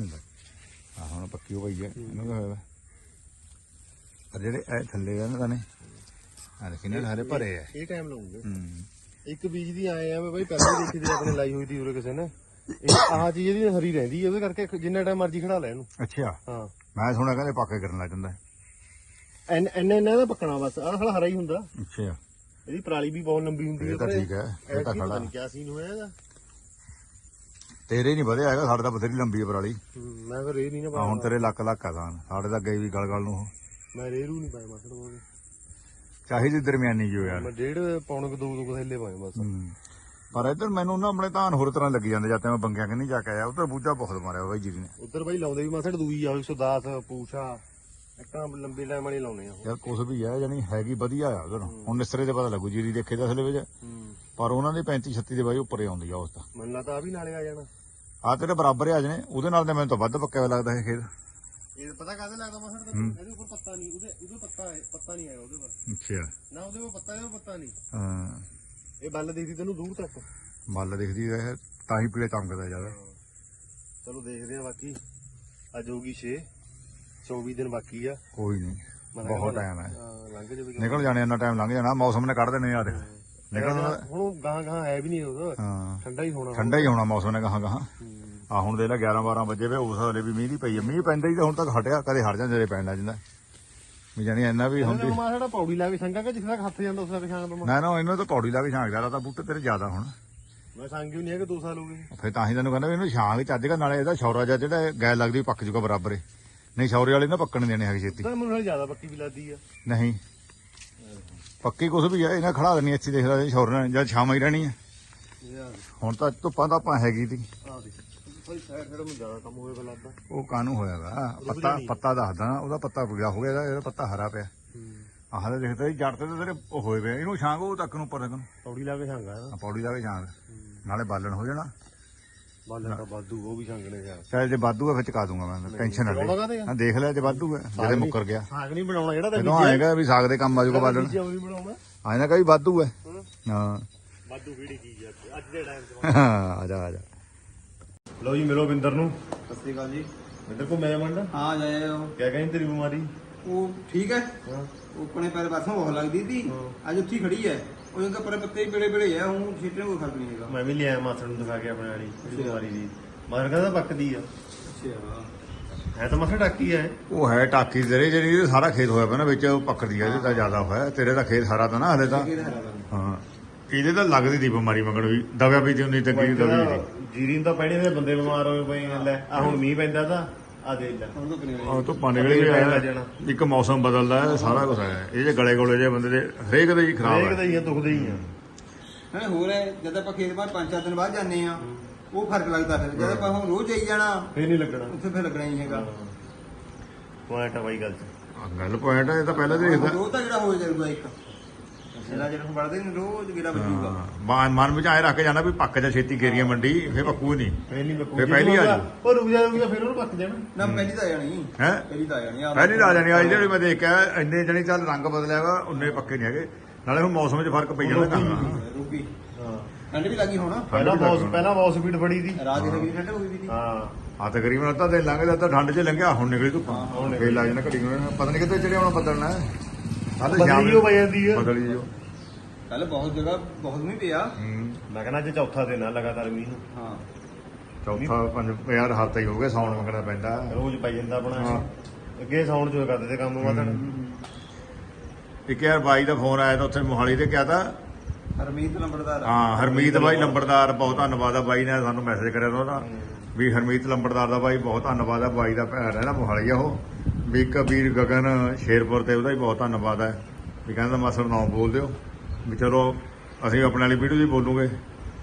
ਆ ਹੁਣ ਪੱਕੀ ਹੋ ਗਈ ਹੈ ਇਹਨੂੰ ਤਾਂ ਹੋਇਆ? ਪਰ ਜਿਹੜੇ ਇਹ ਥੱਲੇ ਆ ਨਾ ਨੇ ਆ ਦੇਖੀ ਨਾ ਸਾਰੇ ਭਰੇ ਆ। ਇਹ ਟਾਈਮ ਲਾਉਂਗੇ। ਹੂੰ। ਇੱਕ ਬੀਜ ਦੀ ਆਏ ਆ ਵੀ ਬਾਈ ਪਹਿਲਾਂ ਦੇਖੀ ਦੀ ਆਪਣੇ ਲਾਈ ਹੋਈ ਦੀ ਉਰੇ ਕਿਸੇ ਨੇ। ਇਹ ਆਹ ਚੀਜ਼ ਇਹਦੀ ਹਰੀ ਰਹਿੰਦੀ ਹੈ ਉਹਦੇ ਕਰਕੇ ਜਿੰਨਾ ਟਾਈਮ ਮਰਜ਼ੀ ਖੜਾ ਲੈ ਇਹਨੂੰ। ਅੱਛਾ। ਹਾਂ। ਮੈਂ ਸੁਣਿਆ ਕਹਿੰਦੇ ਪੱਕੇ ਕਰਨ ਲੱਗ ਜਾਂਦਾ। ਐਨ ਐਨ ਐਨ ਦਾ ਪੱਕਣਾ ਬਸ ਆਹ ਹਲਾ ਹਰਾ ਹੀ ਹੁੰਦਾ। ਅੱਛਾ। ਇਹਦੀ ਪਰਾਲੀ ਵੀ ਬਹੁਤ ਲੰਬੀ ਹੁੰਦੀ ਹੈ ਇਹ ਤਾਂ ਠੀਕ ਹੈ ਇਹ ਤਾਂ ਖੜਾ। ਨਹੀਂ ਕਿਆ ਸੀਨ ਹੋਇਆ ਇਹਦਾ। ਤੇਰੇ ਨਹੀਂ ਵਧਿਆ ਹੈਗਾ ਸਾਡੇ ਤਾਂ ਬਥੇਰੀ ਲੰਬੀ ਹੈ ਪਰਾਲੀ ਮੈਂ ਫਿਰ ਇਹ ਨਹੀਂ ਨਾ ਆ ਪਾਇਆ। ਹੁਣ ਤੇਰੇ ਲੱਕ ਲੱਕ ਆ ਗਾਨ ਸਾਡੇ ਤਾਂ ਗਈ ਵੀ ਗਲ ਗਲ ਨੂੰ। ਉਹ। ਮੈਂ ਰੇਰੂ ਨਹੀਂ ਪਾਇਆ ਮਸੜ ਬੋਲ ਚਾਹੀਦੀ ਦਰਮਿਆਨੀ ਜੋ ਯਾਰ। ਮੈਂ ਡੇਢ ਪੌਣ ਕੁ ਦੋ ਦੋ ਥੈਲੇ ਪਾਏ ਬਸ। ਪਰ ਇੱਧਰ ਮੈਨੂੰ ਨਾ ਆਪਣੇ ਧਾਨ ਹੋਰ ਤਰ੍ਹਾਂ ਲੱਗੀ ਜਾਂਦੇ ਜਾਂਦੇ ਮੈਂ ਬੰਗਿਆ ਕਿ ਨਹੀਂ ਜਾ ਕੇ ਆਇਆ ਉਧਰ ਬੂਝਾ ਬਹੁਤ ਮਾਰਿਆ ਬਾਈ ਜੀ ਨੇ। ਉਧਰ ਬਾਈ ਲਾਉਂਦੇ ਵੀ ਮਸੜ ਦੂਈ ਆ 110 ਪੂਛਾ ਇੱਕਾਂ ਲੰਬੀ ਟਾਈਮ ਵਾਲੀ ਲਾਉਣੇ ਆ ਉਹ। ਯਾਰ ਕੁਛ ਵੀ ਹੈ ਜਾਨੀ ਹੈਗੀ ਵਧੀਆ ਆ ਉਧਰ। ਹੁਣ ਨਿਸਰੇ ਤੇ ਪਤਾ ਲੱਗੂ ਜੀਰੀ ਦੇਖੇ ਤਾਂ ਅਸਲੇ ਵਿੱਚ। ਹੂੰ। ਪਰ ਉਹਨਾਂ ਦੀ 35 36 ਦੇ ਬਾਈ ਉੱਪਰ ਹੀ ਆਉਂਦੀ ਆ ਉਸ ਤਾਂ। ਮੈਨੂੰ ਲੱਗਦਾ ਆ ਵੀ ਨਾਲੇ ਆ ਜਾਣਾ। ਆ ਤੇਰੇ ਬਰਾਬਰ ਹੀ ਆ ਜਣੇ ਉਹਦੇ ਨਾਲ ਤਾਂ ਮੈਨੂੰ ਤਾਂ ਵੱਧ ਹੋਇਆ ਲੱਗਦਾ ਇਹ ਖੇਤ। ਇਹ ਪਤਾ ਕਾਹਦੇ ਲੱਗਦਾ ਮਸੜ ਤੈਨੂੰ ਇਹਦੇ ਉੱਪਰ ਪੱਤਾ ਨਹੀਂ ਉਹਦੇ ਉਹਦੇ ਪੱਤਾ ਹੈ ਪੱਤਾ ਨਹੀਂ ਹੈਗਾ ਉਹਦੇ ਪਰ ਅੱਛਾ। ਨਾ ਉਹਦੇ ਉੱਪਰ ਪੱਤਾ ਹੈ ਉਹ ਪੱਤਾ ਨਹੀਂ। ਹਾਂ। ਇਹ ਬੱਲ ਦੇਖਦੀ ਤੈਨੂੰ ਦੂਰ ਤੱਕ। ਮੱਲ ਦਿਖਦੀ ਹੈ ਤਾਂ ਹੀ ਪੀਲੇ ਚਮਕਦਾ ਜ਼ਿਆਦਾ। ਚਲੋ ਦੇਖਦੇ ਆ ਬਾਕੀ ਅੱਜ ਹੋਗੀ 6 24 ਦਿਨ ਬਾਕੀ ਆ। ਕੋਈ ਨਹੀਂ ਬਹੁਤ ਟਾਈਮ ਹੈ। ਹਾਂ, ਲੰਘ ਜਾਵੇ ਨਿਕਲ ਜਾਣੇ ਇੰਨਾ ਟਾਈਮ ਲੰਘ ਜਾਣਾ ਮੌਸਮ ਨੇ ਕੱਢ ਦੇਣੇ ਆ ਦੇਖ ਨਿਕਲ ਹੁਣ ਗਾਂ ਗਾਂ ਹੈ ਵੀ ਨਹੀਂ ਉਹ ਹਾਂ। ਠੰਡਾ ਹੀ ਹੋਣਾ ਠੰਡਾ ਹੀ ਹੋਣਾ ਮੌਸਮ ਨੇ ਕਹਾ ਕਹਾ। ਆ ਹੁਣ ਦੇ ਲੈ 11 12 ਵਜੇ ਵੇ ਉਸ ਵੇਲੇ ਵੀ ਮੀਂਹ ਦੀ ਪਈ ਮੀਂਹ ਪੈਂਦਾ ਹੀ ਤਾਂ ਹੁਣ ਤੱਕ ਹਟਿਆ ਕਦੇ ਹਟ ਜਾਂਦਾ ਜੇ ਪੈਣ ਲੱਗ ਜਾਂਦਾ ਵੀ ਜਾਨੀ ਇੰਨਾ ਵੀ ਹੁੰਦੀ। ਮੈਂ ਸਾਡਾ ਪੌੜੀ ਲਾ ਕੇ ਸੰਗਾ ਕਿ ਤੱਕ ਹੱਥ ਜਾਂਦਾ ਉਸ ਤੱਕ ਛਾਂਗ ਦਵਾਂ ਨਾ ਨਾ ਇਹਨੂੰ ਤਾਂ ਪੌੜੀ ਲਾ ਕੇ ਛਾਂਕ ਜਾਦਾ ਤਾਂ ਬੂਟੇ ਤੇਰੇ ਜ਼ਿਆਦਾ ਹੁਣ। ਮੈਂ ਸੰਗ ਹੀ ਨਹੀਂ ਹੈ ਕਿ 2 ਸਾਲ ਹੋ ਗਏ? ਫਿਰ ਤਾਂ ਹੀ ਤੈਨੂੰ ਕਹਿੰਦਾ ਇਹਨੂੰ ਛਾਂਕ ਚੱਜ ਕੇ ਨਾਲੇ ਇਹਦਾ ਸ਼ੌਰਾ ਜਿਹਾ ਜਿਹੜਾ ਗੈਲ ਲੱਗਦੀ ਪੱਕ ਜੂਗਾ ਬਰਾਬਰ ਨਹੀਂ ਸ਼ੌਰੇ ਵਾਲੇ ਨਾ ਪੱਕਣ ਨੀ ਦੇਣੇ ਹੈਗੇ ਛੇਤੀ। ਤਾਂ ਮੈਨੂੰ ਨਾਲ ਜ਼ਿਆਦਾ ਪੱਕੀ ਵੀ ਲੱਗਦੀ ਆ। ਨਹੀਂ। ਪੱਕੀ ਕੁਛ ਵੀ ਹੈ ਇਹਨਾਂ ਖੜਾ ਦੇਣੀ ਇੱਥੇ ਦੇਖ ਲੈ ਸ਼ੌਰੇ ਨਾਲ ਜਦ ਛਾਵਾਂ ਹੀ ਰਹਿਣੀ ਹੈ ਹੁਣ ਤਾਂ ਧੁੱਪਾਂ ਤਾਂ ਆਪਾਂ ਹੈਗੀ ਤੀ। ਉਹ ਕਾਨੂੰ ਹੋਇਆਗਾ? ਪੱਤਾ ਪੱਤਾ ਦੱਸਦਾ ਉਹਦਾ ਪੱਤਾ ਗਿਆ ਹੋ ਗਿਆ ਇਹਦਾ ਪੱਤਾ ਹਰਾ ਪਿਆ। ਆਹ ਤਾਂ ਦੇਖਦਾ ਜੀ ਜੜ ਤੇ ਤੇਰੇ ਹੋਏ ਪਏ ਇਹਨੂੰ ਛਾਂਗ ਤੱਕ ਨੂੰ ਉੱਪਰ ਤੱਕ ਨੂੰ। ਪੌੜੀ ਲਾ ਕੇ ਛਾਂਗਾ ਪੌੜੀ ਲਾ ਕੇ ਛਾਂਗ ਨਾਲੇ ਬਾਲਣ ਹੋ ਜਾਣਾ। ਬਾਲਾਂ ਦਾ ਬਾਦੂ ਉਹ ਵੀ ਛਾਂਗਣੇ ਯਾਰ ਚਾਹੇ ਜੇ ਵਾਧੂ ਹੈ ਫਿਰ ਚਕਾ ਦੂੰਗਾ ਮੈਂ ਟੈਨਸ਼ਨ ਨਾ ਬਣਾਉਣਾ ਲੈ। ਕਾਹਦੇ ਆ। ਹਾਂ ਦੇਖ ਲੈ ਜੇ ਵਾਧੂ ਹੈ ਜਿਹੜੇ ਮੁੱਕਰ ਗਿਆ। ਸਾਗ ਨਹੀਂ ਬਣਾਉਣਾ ਜਿਹੜਾ ਤਾਂ ਜਦੋਂ ਆਏਗਾ ਵੀ ਸਾਗ ਦੇ ਕੰਮ ਆ ਜਾਊਗਾ ਬਾਲਣ। ਬੀਜਿਆ ਉਹ ਨਹੀਂ ਬਣਾਉਣਾ। ਆਏਗਾ ਕਾ ਵੀ ਵਾਧੂ ਹੈ। ਹਾਂ। ਬਾਦੂ ਵੀੜੀ ਕੀ ਆ ਅੱਜ? ਦੇ ਟਾਈਮ 'ਚ। ਆ ਜਾ ਆ ਜਾ। ਲਓ ਜੀ ਮਿਲੋ ਬਿੰਦਰ ਨੂੰ। ਸਤਿ ਸ਼੍ਰੀ ਅਕਾਲ ਜੀ। ਬਿੰਦਰ ਕੋ ਮੈਂ ਮੰਡ ਹਾਂ ਜਾਏ ਉਹ ਕਿਆ ਕਹਿੰਦੀ ਤੇਰੀ ਬਿਮਾਰੀ ਉਹ ਠੀਕ ਹੈ। ਹਾਂ। ਉਹ ਆਪਣੇ ਪੈਰ ਪਾਸੋਂ ਬਹੁਤ ਲੱਗਦੀ ਸੀ। ਅੱਜ ਉੱਥੇ ਹੀ। ਖੜੀ ਹੈ ਉਹ ਜਿਹਦਾ ਪਰ ਪੱਤੇ ਬੜੇ ਬੜੇ ਆ ਉਹ ਛੇਟੇ ਕੋਈ ਫ਼ਰਕ ਨਹੀਂ ਹੈਗਾ। ਮੈਂ ਵੀ ਲਿਆ ਮਾਸੜ ਨੂੰ ਦਿਖਾ ਕੇ ਆਪਣੇ ਵਾਲੀ ਜਿਹੜੀ ਬਿਮਾਰੀ ਦੀ। ਮਾਰ ਕਹਿੰਦਾ ਪੱਕਦੀ ਆ। ਅੱਛਾ। ਹੈ ਤਾਂ ਮਾਸੜ ਡਾਕੀ ਆ ਉਹ ਹੈ ਟਾਕੀ ਤੇਰੇ ਜਿਹੜੀ ਸਾਰਾ ਖੇਤ ਹੋਇਆ ਪਿਆ ਨਾ ਵਿੱਚ ਉਹ ਪੱਕਦੀ ਹੈ ਇਹਦੇ ਤਾਂ ਜ਼ਿਆਦਾ ਹੋਇਆ। ਤੇਰੇ ਦਾ ਖੇਤ ਸਾਰਾ ਤਾਂ ਨਾ ਹਲੇ ਤਾਂ। ਹਾਂ। ਇਹਦੇ ਤਾਂ ਲੱਗਦੀ ਦੀ ਬਿਮਾਰੀ ਮੰਗਣ ਵੀ। ਦਵਿਆ ਵੀ ਤੇ ਉਨੀ ਤੱਕੀ ਦਵੀ ਸੀ ਜੀਰੀ ਨੂੰ ਤਾਂ ਪੈਣੇ ਦੇ ਬੰਦੇ ਬਿਮਾਰ ਹੋਏ ਪਏ ਆ ਲੈ ਆ ਹੁਣ ਮੀਂਹ ਪੈਂਦਾ ਤਾਂ। ਆ ਦੇ ਲੈ। ਉਹ ਤੋਂ ਪਾਣੀ ਵੇਲੇ ਵੀ ਆਇਆ ਜਾਣਾ। ਇੱਕ ਮੌਸਮ ਬਦਲਦਾ ਹੈ ਸਾਰਾ ਕੁਝ ਆਇਆ ਇਹ ਜੇ ਗਲੇ ਗੋਲੇ ਜੇ ਬੰਦੇ ਦੇ ਹਰੇਕ ਦੇ ਹੀ ਖਰਾਬ ਹਰੇਕ ਦਾ ਹੈ ਹੀ। ਆ ਦੁਖਦੇ ਹੀ ਆ। ਹਾਂ ਹੋਰ ਹੈ ਜਦ ਆਪਾਂ ਖੇਤ ਬਾਅਦ ਪੰਜ ਚਾਰ ਦਿਨ ਬਾਅਦ ਜਾਂਦੇ ਆ ਉਹ ਫ਼ਰਕ ਲੱਗਦਾ ਫਿਰ। ਜਦ ਆਪਾਂ ਹੁਣ ਰੋਜ਼ ਜਾਈ ਜਾਣਾ ਫੇਰ ਨਹੀਂ ਲੱਗਣਾ। ਉੱਥੇ ਫਿਰ ਲੱਗਣਾ ਹੀ ਹੈਗਾ। ਪੁਆਇੰਟ ਆ ਬਾਈ ਗੱਲ ਚ। ਆਹ ਗੱਲ ਪੁਆਇੰਟ ਹੈ ਇਹ ਤਾਂ ਪਹਿਲਾਂ ਦੇਖਦਾ। ਰੋਜ਼ ਤਾਂ ਜਿਹੜਾ ਹੋ ਜਾਊਗਾ ਇੱਕ। ਜਿਹੜਾ ਜਿਹੜਾ ਹੁਣ ਵੜਦੇ ਨੇ ਰੋਜ਼ ਗੇੜਾ ਵੱਜੂਗਾ ਹਾਂ, ਮਨ ਮਨ ਵਿੱਚ ਆਏ ਰੱਖ ਕੇ ਜਾਣਾ ਵੀ ਪੱਕ ਜਾ ਛੇਤੀ ਕੇਰੀਆਂ ਮੰਡੀ ਫੇਰ ਪੱਕੂ ਨਹੀਂ। ਨਹੀਂ ਲੱਗੂ ਫੇਰ ਪਹਿਲੀ ਆ ਜਾਊ। ਉਹ ਰੁਕ ਜਾ ਰੁਕ ਜਾ ਫੇਰ ਉਹਨੂੰ ਪੱਕ ਜਾਣਾ। ਨਾ ਪਹਿਲੀ ਤਾਂ ਆ ਜਾਣੀ। ਹੈ? ਪਹਿਲੀ ਤਾਂ ਆ ਜਾਣੀ ਆ ਪਹਿਲੀ ਤਾਂ ਆ ਜਾਣੀ ਆ ਜਿਹੜੀ ਮੈਂ ਦੇਖਿਆ ਇੰਨੇ ਜਣੀ ਚੱਲ ਰੰਗ ਬਦਲਿਆ ਵਾ ਉਨੇ ਪੱਕੇ ਨਹੀਂ ਹੈਗੇ। ਨਾਲੇ ਹੁਣ ਮੌਸਮ 'ਚ ਫ਼ਰਕ ਪਈ ਜਾਂਦਾ ਕੰਮ। ਰੁਕੀ ਹਾਂ ਠੰਡ ਵੀ ਲੱਗੀ ਹੁਣ। ਪਹਿਲਾਂ ਵੀ ਬੌਸ ਲੱਗਣਾ। ਪਹਿਲਾਂ ਬੌਸ ਸਪੀਡ ਫੜੀ ਦੀ ਰਾਤ ਦੀ ਲੱਗੀ ਠੰਡ ਹੋ ਗਈ ਸੀ। ਹਾਂ। ਆ ਤਕਰੀਬਨ ਅੱਧਾ ਦਿਨ ਲੰਘ ਜਾਂਦਾ ਠੰਡ 'ਚ ਲੰਘਿਆ ਹੁਣ ਨਿਕਲੀ ਧੁੱਪ। ਹੁਣ ਫੇਰ ਲੱਗ ਜਾਣਾ ਘੜੀ ਨੂੰ ਪਤਾ ਨਹੀਂ ਕਿੱਥੇ ਚੜਿਆ ਹੁਣ ਬਦਲਣਾ ਕੱਲ ਬਦਲੀ ਹੋ ਪਈ ਜਾਂਦੀ ਆ। ਬਦਲੀ ਜੋ ਕੱਲ ਬਹੁਤ ਜਗ੍ਹਾ ਬਹੁਤ ਨਹੀਂ ਪਿਆ। ਹੂੰ। ਮੈਂ ਕਹਿੰਦਾ ਅੱਜ ਚੌਥਾ ਦਿਨ ਆ ਲਗਾਤਾਰ ਮੀਂਹ ਨੂੰ। ਹਾਂ। ਚੌਥਾ ਪੰਜ ਯਾਰ ਹਫ਼ਤਾ ਹੀ ਹੋ ਗਿਆ ਸੌਣ ਮੰਗਣਾ ਪੈਂਦਾ। ਰੋਜ਼ ਪਈ ਜਾਂਦਾ ਆਪਣਾ। ਹਾਂ। ਅੱਗੇ ਸਾਉਣ ਚ ਕਰਦੇ ਤੇ ਕੰਮ ਵਧਣ। ਇੱਕ ਯਾਰ ਬਾਈ ਦਾ ਫੋਨ ਆਇਆ ਤਾਂ ਉੱਥੇ ਮੋਹਾਲੀ ਤੇ ਕਿਹਾ ਤਾਂ। ਹਰਮੀਤ ਲੰਬੜਦਾਰ ਹਾਂ ਹਰਮੀਤ ਬਾਈ ਲੰਬੜਦਾਰ। ਬਹੁਤ ਧੰਨਵਾਦ ਆ ਬਾਈ ਨੇ ਸਾਨੂੰ ਮੈਸੇਜ ਕਰਿਆ ਤਾ ਉਹਦਾ। ਵੀ ਹਰਮੀਤ ਲੰਬੜਦਾਰ ਦਾ ਬਾਈ ਬਹੁਤ ਧੰਨਵਾਦ ਆ। ਬਾਈ ਦਾ ਨਾ ਮੋਹਾਲੀ ਆ ਉਹ। ਵੀ ਕਬੀਰ ਗਗਨ ਸ਼ੇਰਪੁਰ ਤੇ ਉਹਦਾ ਹੀ ਬਹੁਤ ਧੰਨਵਾਦ ਹੈ। ਵੀ ਕਹਿੰਦਾ ਮਾਸਰ ਨਾਮ ਬੋਲ ਦਿਓ। ਵੀ ਚਲੋ ਅਸੀਂ ਆਪਣੇ ਵਾਲੀ ਵੀਡੀਓ ਵੀ ਬੋਲੂਗੇ।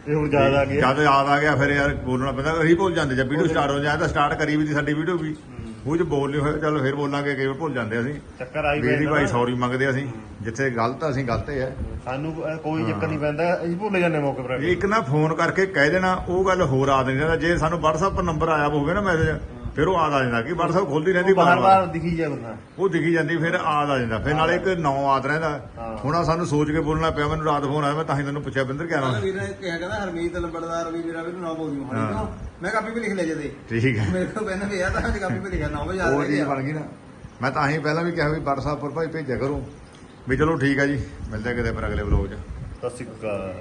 ਤੇ ਹੁਣ ਯਾਦ ਆ ਗਿਆ। ਜਦ ਯਾਦ ਆ ਗਿਆ ਫਿਰ ਯਾਰ ਬੋਲਣਾ ਪੈਂਦਾ। ਅਸੀਂ ਭੁੱਲ ਜਾਂਦੇ ਜਦ ਵੀਡੀਓ ਸਟਾਰਟ ਹੋ ਤਾਂ ਸਟਾਰਟ ਕਰੀ ਵੀ ਸੀ ਸਾਡੀ ਵੀਡੀਓ ਵੀ। ਉਹ ਚ ਬੋਲ ਹੋਇਆ ਚੱਲ ਫਿਰ ਬੋਲਾਂਗੇ ਕਈ ਵਾਰ ਭੁੱਲ ਜਾਂਦੇ ਅਸੀਂ। ਚੱਕਰ ਆਈ ਵੀਰ ਪੈਂਦਾ ਭਾਈ ਨਾ। ਸੌਰੀ ਮੰਗਦੇ ਅਸੀਂ। ਜਿੱਥੇ ਗਲਤ ਆ, ਅਸੀਂ ਗਲਤ ਹੈ ਸਾਨੂੰ ਕੋਈ ਚੱਕਰ ਨਹੀਂ ਪੈਂਦਾ। ਅਸੀਂ ਭੁੱਲ ਜਾਂਦੇ ਮੌਕੇ ਪਰ ਇੱਕ ਨਾ ਫੋਨ ਕਰਕੇ ਕਹਿ ਦੇਣਾ ਉਹ ਗੱਲ ਹੋਰ ਆ ਦਿੰਦੀ ਜੇ ਸਾਨੂੰ WhatsApp ਪਰ ਨੰਬਰ ਆਇਆ ਹੋਵੇ ਨਾ ਮੈਸੇਜ ਫਿਰ ਉਹ ਆਦ ਆ ਜਾਂਦਾ ਕਿ WhatsApp ਖੁੱਲਦੀ ਰਹਿੰਦੀ ਬਾਰ ਬਾਰ ਦਿਖੀ ਬੰਦਾ। ਉਹ ਦਿਖੀ ਜਾਂਦੀ ਫਿਰ ਆਦ ਆ ਜਾਂਦਾ। ਫਿਰ ਨਾਲੇ ਇੱਕ ਨੌ ਆਦ ਰਹਿੰਦਾ। ਹੁਣ ਆ ਸਾਨੂੰ ਸੋਚ ਕੇ ਬੋਲਣਾ ਪਿਆ ਮੈਨੂੰ ਰਾਤ ਫੋਨ ਆਇਆ ਮੈਂ ਤਾਂ ਹੀ ਤੈਨੂੰ ਪੁੱਛਿਆ ਬਿੰਦਰ ਕਿਆ ਨਾਮ ਵੀਰ ਨੇ ਕਿਹਾ ਕਹਿੰਦਾ ਹਰਮੀਤ ਲੰਬੜਦਾਰ ਵੀ ਮੇਰਾ ਵੀ ਨਾ ਬੋਲੀ ਮੋਹਾਲੀ ਹਾਂ। ਤੋਂ ਮੈਂ ਕਾਪੀ ਵੀ ਲਿਖ ਲਿਆ ਜਦੇ ਠੀਕ ਹੈ। ਮੇਰੇ ਕੋਲ ਪੈਨ ਵੀ ਆ ਤਾਂ ਅੱਜ ਕਾਪੀ ਵੀ ਲਿਖਿਆ 9 ਵਜੇ ਆ ਉਹ ਚੀਜ਼ ਬਣ ਗਈ ਨਾ। ਮੈਂ ਤਾਂ ਹੀ ਪਹਿਲਾਂ ਵੀ ਕਿਹਾ ਵੀ WhatsApp ਪਰ ਭਾਈ ਭੇਜਿਆ ਕਰੋ। ਵੀ ਚਲੋ ਠੀਕ ਹੈ ਜੀ ਮਿਲਦੇ ਕਿਤੇ ਪਰ ਅਗਲੇ ਵਲੋਗ 'ਚ। ਸਤਿ ਸ਼੍ਰੀ ਅਕਾਲ।